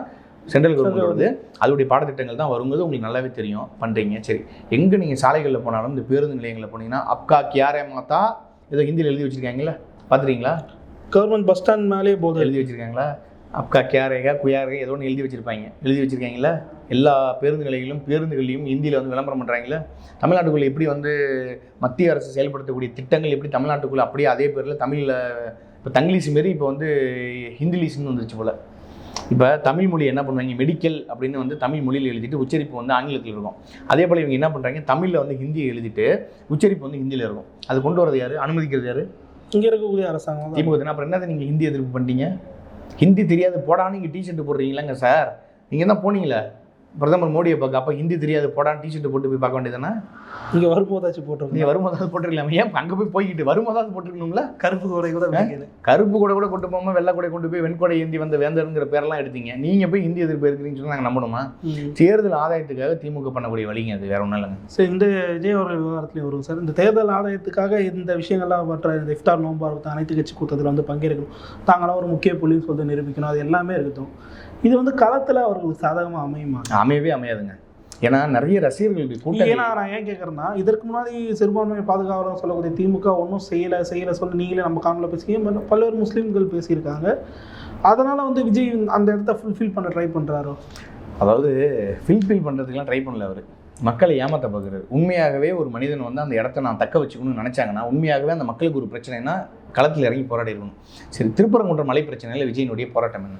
சென்ட்ரல் கவர்மெண்ட் வருது அதோடைய பாடத்திட்டங்கள் தான் வருங்கிறது உங்களுக்கு நல்லாவே தெரியும். பண்ணுறீங்க சரி. எங்கே நீங்கள் சாலைகளில் போனாலும் இந்த பேருந்து நிலையங்களில் போனீங்கன்னா அப்கா கியாரே மாத்தா ஏதோ ஹிந்தியில் எழுதி வச்சுருக்காங்களா பார்த்துறீங்களா கவர்மெண்ட் பஸ் ஸ்டாண்ட் மேலேயே போதும் எழுதி வச்சிருக்காங்களா? அப்கா கேரேகா குயாரேகா ஏதோ ஒன்று எழுதி வச்சிருப்பாங்க. எழுதி வச்சிருக்காங்களா எல்லா பேருந்து நிலையங்களிலும் பேருந்துகள்லையும் ஹிந்தியில் வந்து விளம்பரம் பண்ணுறாங்களா தமிழ்நாட்டுக்குள்ளே எப்படி வந்து மத்திய அரசு செயல்படுத்தக்கூடிய திட்டங்கள் எப்படி தமிழ்நாட்டுக்குள்ளே அப்படியே அதே பேரில் தமிழில் இப்போ தங்கிலீஷ் மாரி இப்போ வந்து ஹிந்திலீஷ்னு வந்துருச்சு போல். இப்போ தமிழ் மொழி என்ன பண்ணுவாங்க? மெடிக்கல் அப்படின்னு வந்து தமிழ் மொழியில் எழுதிட்டு உச்சரிப்பு வந்து ஆங்கிலத்தில் இருக்கும். அதே போல் இவங்க என்ன பண்ணுறாங்க தமிழில் வந்து ஹிந்தியை எழுதிட்டு உச்சரிப்பு வந்து ஹிந்தியில் இருக்கும். அது கொண்டு வரது யார்? அனுமதிக்கிறது யார்? இங்கே இருக்கக்கூடிய அரசாங்கம் திமுக. அப்புறம் என்னது நீங்கள் ஹிந்தி எதிர்ப்பு பண்ணிட்டீங்க? ஹிந்தி தெரியாது. போடான்னு நீங்கள் டிஷர்ட் போடுறீங்களாங்க சார் நீங்கள் தான் போனீங்களே? பிரதமர் மோடியை பார்க்க அப்போ ஹிந்தி தெரியாது போடான்னு டிஷர்ட் போட்டு போய் பார்க்க வேண்டியதானே இங்கே வரும்போதாச்சும் போட்டிருக்கோம் நீங்கள் வரும்போதாவது போட்டுருக்கலாமே. ஏன் அங்கே போய் போய்கிட்டு வரும்போதாவது போட்டிருக்கணும்ல? கருப்பு கோடை கூட. கருப்பு கூட கூட கொண்டு போகாமல் வெள்ளை கூட கொண்டு போய் வெண்கொடை ஏந்தி வந்த வேந்தருங்கிற பேரெல்லாம் எடுத்தீங்க. நீங்கள் போய் ஹிந்தி எதிர்ப்பு இருக்கிறீங்கன்னு சொன்னா நாங்கள் நம்பணுமா. தேர்தல் ஆதாயத்துக்காக திமுக பண்ணக்கூடிய வழிங்க அது வேற ஒன்றும் இல்லைங்க. சரி இந்த விஜய் அவர்கள் விவகாரத்துலேயும் வரும் சார். இந்த தேர்தல் ஆதாயத்துக்காக இந்த விஷயங்கள்லாம் மற்ற இந்த இஃப்தார் நோம்பா இருக்கட்டும் அனைத்து கட்சி கூட்டத்தில் வந்து பங்கேற்கணும். தாங்களாம் ஒரு முக்கிய புள்ளின்னு சொல்லிட்டு நிரூபிக்கணும். அது எல்லாமே இருக்கட்டும். இது வந்து களத்தில் அவர்களுக்கு சாதகமாக அமையுமா? அமையவே அமையாதுங்க. ஏன்னா நிறைய ரசிகர்களுடைய கூட்டம் ஏன்னா நான் ஏன் கேட்குறேன்னா இதற்கு முன்னாடி சிறுபான்மை பாதுகாவலர் சொல்லக்கூடிய திமுக ஒன்றும் செய்யலை செய்யலை சொல்லி நீங்களே நம்ம காணொலியில் பேசிக்க பல்வேறு முஸ்லீம்கள் பேசியிருக்காங்க. அதனால வந்து விஜய் அந்த இடத்த ஃபுல்ஃபில் பண்ண ட்ரை பண்ணுறாரோ அதாவது ஃபில்ஃபில் பண்ணுறதுக்குலாம் ட்ரை பண்ணல அவர். மக்களை ஏமாத்த பார்க்குறாரு உண்மையாகவே ஒரு மனிதன் வந்து அந்த இடத்த நான் தக்க வச்சுக்கணும்னு நினச்சாங்கன்னா உண்மையாகவே அந்த மக்களுக்கு ஒரு பிரச்சனைனா களத்தில் இறங்கி போராடி இருக்கணும் சரி திருப்பரங்குன்ற மலை பிரச்சனையில் விஜயனுடைய போராட்டம் என்ன?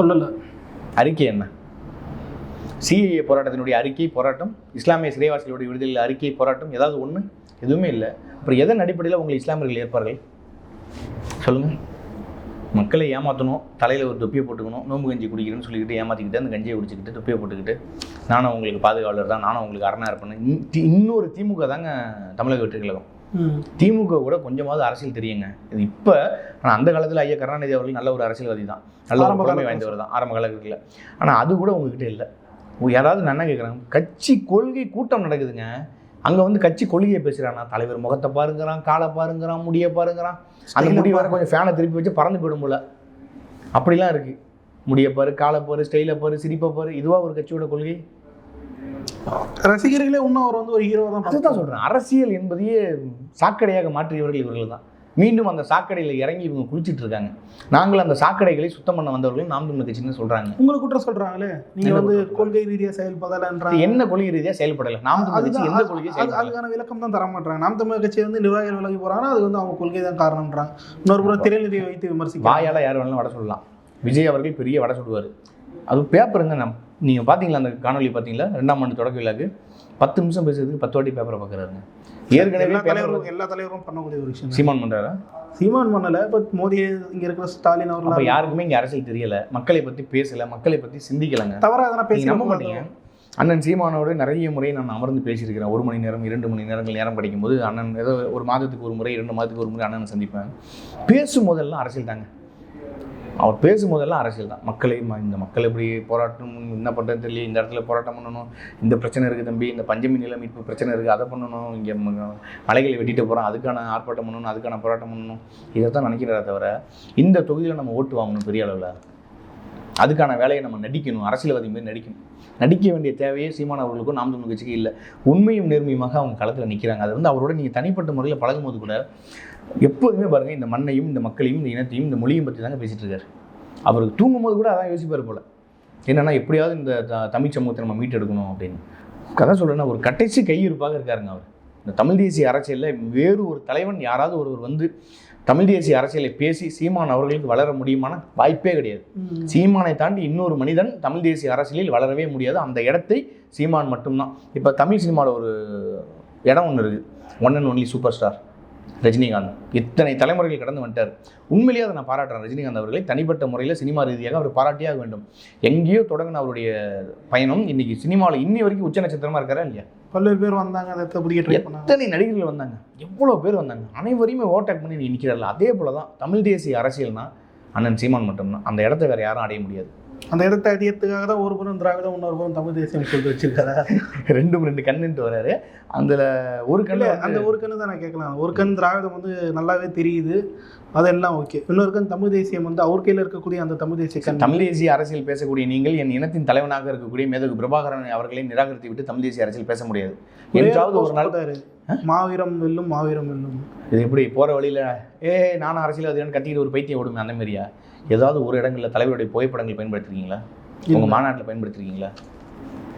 சொல்லலை. அறிக்கை என்ன? சிஏஏ போராட்டத்தினுடைய அறிக்கை போராட்டம் இஸ்லாமிய சிறைவாசிகளுடைய விடுதலையில் அறிக்கை போராட்டம் ஏதாவது ஒன்று எதுவுமே இல்லை. அப்புறம் எதன் அடிப்படையில் உங்களை இஸ்லாமியர்கள் ஏற்பார்கள்? சொல்லுங்கள் மக்களை ஏமாற்றணும் தலையில் ஒரு தொப்பியை போட்டுக்கணும் நோம்பு கஞ்சி குடிக்கிறேன்னு சொல்லிக்கிட்டு ஏமாற்றிக்கிட்டு அந்த கஞ்சியை குடிச்சிக்கிட்டு தொப்பியை போட்டுக்கிட்டு நானும் உங்களுக்கு பாதுகாவலர் தான் நானும் உங்களுக்கு அரணாக இருப்பேன் இன்~ இன்னொரு திமுக தாங்க தமிழக வெற்றி கழகம். திமுக கூட கொஞ்சமாவது அரசியல் தெரியுங்க. இது இப்போ ஆனால் அந்த காலத்தில் ஐயா கருணாநிதி அவர்கள் நல்ல ஒரு அரசியல்வாதி தான். நல்ல ஒரு காலத்துல. வாய்ந்தவர் தான். ஆரம்ப காலகட்டத்தில். ஆனால் அது கூட உங்ககிட்ட இல்லை. யாராவது நான் கேட்குறாங்க கட்சி கொள்கை கூட்டம் நடக்குதுங்க. அங்கே வந்து கட்சி கொள்கையை பேசுகிறானா தலைவர் முகத்தை பாருங்கிறான் காலை பாருங்கிறான் முடியை பாருங்கிறான். அந்த முடி வர கொஞ்சம் ஃபேனை திருப்பி வச்சு பறந்து போயிடும் போல. அப்படிலாம் இருக்கு. முடியப்பாரு காலப்பாரு ஸ்டைலை பாரு சிரிப்பை பாரு. இதுவா ஒரு கட்சியோட கொள்கை? ரசிகர்களே இன்னும் அவர் வந்து ஒரு ஹீரோ தான் அதுதான் சொல்றேன். அரசியல் என்பதையே சாக்கடையாக மாற்றியவர்கள் இவர்கள் தான் மீண்டும் அந்த சாக்கடையில் இறங்கி இவங்க குளிச்சிட்டு இருக்காங்க. நாங்கள் அந்த சாக்கடைகளை சுத்தம் பண்ண வந்தவர்கள் நாம் தமிழ் கட்சின்னு சொல்றாங்க. உங்களை குற்றம் சொல்றாங்களே? நீங்க என்ன வந்து? கொள்கை ரீதியா செயல்படலன்றாங்க. என்ன கொள்கை ரீதியாக செயல்படலை? நாம் தமிழ் கட்சி எந்த செயல்படலை? அதுக்கான விளக்கம் தான் தர மாட்டாங்க நாம் தமிழர் கட்சி வந்து நிர்வாகிகள் விலகி போறாங்கன்னா அது வந்து அவங்க கொள்கை தான் காரணம்ன்றாங்க. இன்னொரு புறம் திரைநிதியை வைத்து விமர்சிக்க வாயால யார் வேணாலும் வடை சொல்லலாம். விஜய் அவர்கள் பெரிய வடை சுடுவார் அது பேப்பருங்க நம் நீங்கள் பார்த்தீங்களா அந்த காணொலி பார்த்தீங்களா ரெண்டாம் ஆண்டு தொடக்க விழாக்கு. பத்து நிமிஷம் பேசுறதுக்கு பத்து வாட்டி பேப்பரை பார்க்குறாருங்க ஏற்கனவே தலைவரும் எல்லா தலைவரும் பண்ணக்கூடிய ஒரு விஷயம். சீமான் பண்றாரா? சீமான் பண்ணல இப்ப மோடி இங்க இருக்கிற ஸ்டாலின் அப்போ அவர்கள் யாருக்குமே இங்கே அரசியல் தெரியல. மக்களை பற்றி பேசல மக்களை பற்றி சிந்திக்கலைங்க. தவறா எதனா நீங்க பேசி நம்ப மாட்டீங்க. அண்ணன் சீமானோடு நிறைய முறை நான் அமர்ந்து பேசியிருக்கிறேன். ஒரு மணி நேரம் இரண்டு மணி நேரங்கள் நேரம் கிடைக்கும்போது அண்ணன் ஏதோ ஒரு மாதத்துக்கு ஒரு முறை இரண்டு மாதத்துக்கு ஒரு முறை அண்ணனை சந்திப்பேன். பேசும் போதெல்லாம் அரசியல் தாங்க. அவர் பேசும் போதெல்லாம் அரசியல் தான். மக்களை இந்த மக்கள் எப்படி போராட்டம் என்ன பண்ணுறதுன்னு தெரியல இந்த இடத்துல போராட்டம் பண்ணணும் இந்த பிரச்சனை இருக்குது தம்பி இந்த பஞ்சமி நில மீட்பு பிரச்சனை இருக்குது அதை பண்ணணும் இங்கே மலைகளை வெட்டிட்டு போகிறோம் அதுக்கான ஆர்ப்பாட்டம் பண்ணணும் அதுக்கான போராட்டம் பண்ணணும். இதை தான் நினைக்கிறாரே தவிர இந்த தொகுதியில் நம்ம ஓட்டு வாங்கணும் பெரிய அளவில். அதுக்கான வேலையை நம்ம நடிக்கணும் அரசியல்வாதி மாரி நடிக்கணும். நடிக்க வேண்டிய தேவையே சீமான் அவர்களுக்கும் நாம் தமிழ் கட்சிக்கு இல்லை. உண்மையும் நேர்மையுமாக அவங்க களத்தில் நிற்கிறாங்க அது வந்து அவரோட நீங்கள் தனிப்பட்ட முறையில் பழகும்போது கூட எப்போதுமே பாருங்கள் இந்த மண்ணையும் இந்த மக்களையும் இந்த இனத்தையும் இந்த மொழியும் பற்றி தாங்க பேசிட்டு இருக்காரு. அவருக்கு தூங்கும்போது கூட அதான் யோசிப்பார் போல. என்னன்னா எப்படியாவது இந்த தமிழ் சமூகத்தை நம்ம மீட்டெடுக்கணும் அப்படின்னு. கதை சொல்றேன்னா ஒரு கடைசி கையிருப்பாக இருக்காருங்க அவர். இந்த தமிழ் தேசிய அரசியலில் வேறு ஒரு தலைவன் யாராவது ஒருவர் வந்து தமிழ் தேசிய அரசியலை பேசி சீமான் அவர்களுக்கு வளர முடியுமான வாய்ப்பே கிடையாது. சீமானை தாண்டி இன்னொரு மனிதன் தமிழ் தேசிய அரசியலில் வளரவே முடியாது. அந்த இடத்தை சீமான் மட்டும்தான். இப்போ தமிழ் சினிமாவில் ஒரு இடம் ஒன்று இருக்குது one and only superstar Rajinikanth. இத்தனை தலைமுறைகள் கடந்து வந்துட்டார். உண்மையிலேயே அதை நான் பாராட்டுறேன் ரஜினிகாந்த் அவர்களை. தனிப்பட்ட முறையில் சினிமா ரீதியாக அவர் பாராட்டியாக வேண்டும். எங்கேயோ தொடங்கின அவருடைய பயணம் இன்னைக்கு சினிமாவில் இன்னி வரைக்கும் உச்ச நட்சத்திரமா இருக்காரா இல்லையா? பல்வேறு பேர் வந்தாங்க. அதை பண்ணாங்க? எத்தனை நடிகர்கள் வந்தாங்க? எவ்வளோ பேர் வந்தாங்க? அனைவரையுமே ஓட்டாக் பண்ணி நீ நிற்கிறார்கள் அதே போல தான் தமிழ் தேசிய அரசியல்னா அண்ணன் சீமான் மட்டும்தான். அந்த இடத்த வேற யாரும் அடைய முடியாது. அந்த இடத்தை அடியத்துக்காக தான் ஒரு புறம் திராவிடம் இன்னொரு புறம் தமிழ் தேசியம் சொல்லிட்டு வச்சிருக்காரு? ரெண்டும் ரெண்டு கண்ணுன்ட்டு வராரு. அதில் ஒரு கண்ணு அந்த ஒரு கண்ணு தான் நான் கேட்கலாம். ஒரு கண் திராவிடம் வந்து நல்லாவே தெரியுது. அதெல்லாம் ஓகே. இன்னொரு கண் தமிழ் தேசியம் வந்து அவர் கையில இருக்கக்கூடிய அந்த தமிழ் தேசிய கண். தமிழ் தேசிய அரசியல் பேசக்கூடிய நீங்கள் என் இனத்தின் தலைவனாக இருக்கக்கூடிய மேதகு பிரபாகரன் அவர்களை நிராகரித்து விட்டு தமிழ் தேசிய அரசியல் பேச முடியாது. என்றாவது ஒரு நாள். மாவீரம் வெல்லும் மாவீரம் வெல்லும். இது எப்படி போகிற வழியில்? ஏ நானும் அரசியல்வாதின்னு கத்திக்கிட்டு ஒரு பைத்தியம் ஓடுமே அந்த மாதிரியா? ஏதாவது ஒரு இடங்களில் தலைவருடைய புகைப்படங்கள் பயன்படுத்திருக்கீங்களா? உங்கள் மாநாட்டில் பயன்படுத்திருக்கீங்களா?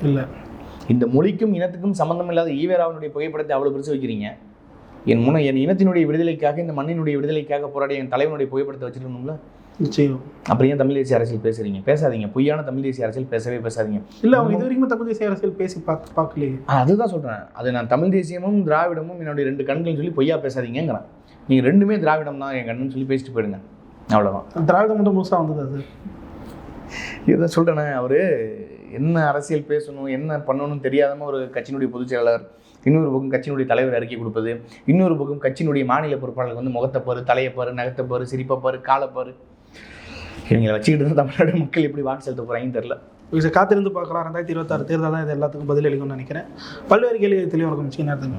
இல்ல. இந்த மொழிக்கும் இனத்துக்கும் சம்பந்தம் இல்லாத ஈவேராவனுடைய புகைப்படத்தை அவ்வளோ பெருசு வைக்கிறீங்க? என் முனை என் இனத்தினுடைய விடுதலைக்காக இந்த மண்ணினுடைய விடுதலைக்காக போராடிய என் தலைவனுடைய புகைப்படத்தை வச்சிருக்கணும்ல? நிச்சயம். அப்புறம் ஏன் தமிழ் தேசிய அரசியல் பேசுறீங்க? பேசாதீங்க. பொய்யான தமிழ் தேசிய அரசியல் பேசவே பேசாதீங்க. இல்ல அவங்க இது வரைக்கும் தமிழ் தேசிய அரசியல் பேசி பார்க்க பார்க்கலையே அதுதான் சொல்கிறேன் அது நான் தமிழ் தேசியமும் திராவிடமும் என்னுடைய ரெண்டு கண்கள் சொல்லி பொய்யா பேசாதீங்கிறேன் நீங்கள் ரெண்டுமே திராவிடம் தான் என் கண்ணுன்னு சொல்லி பேசிட்டு போயிடுங்க. அவ்வளோதான் திராவிடம் மட்டும் முழுசா வந்தது அது. இதை சொல்கிறேனே அவர் என்ன அரசியல் பேசணும் என்ன பண்ணணும்னு தெரியாதம ஒரு கட்சியினுடைய பொதுச் செயலாளர் இன்னொரு பக்கம் கட்சியினுடைய தலைவர் அறிக்கை கொடுப்பது இன்னொரு பக்கம் கட்சியினுடைய மாநில பொறுப்பாளர்கள் வந்து முகத்தைப்பாரு தலையப்பாரு நகத்தைப்பாரு சிரிப்பப்பாரு காலப்பாரு. இவங்களை வச்சுக்கிட்டு இருந்தா தமிழ்நாடு மக்கள் எப்படி வாக்கு செலுத்த போகிறாங்கன்னு தெரில காத்திருந்து பார்க்கலாம். ரெண்டாயிரத்தி இருபத்தாறு தேர்தல் தான் இது எல்லாத்துக்கும் பதிலளிக்கும்னு நினைக்கிறேன். பல்வேறு கேள்வி தெளிவாக இருக்கும். நேரத்தில்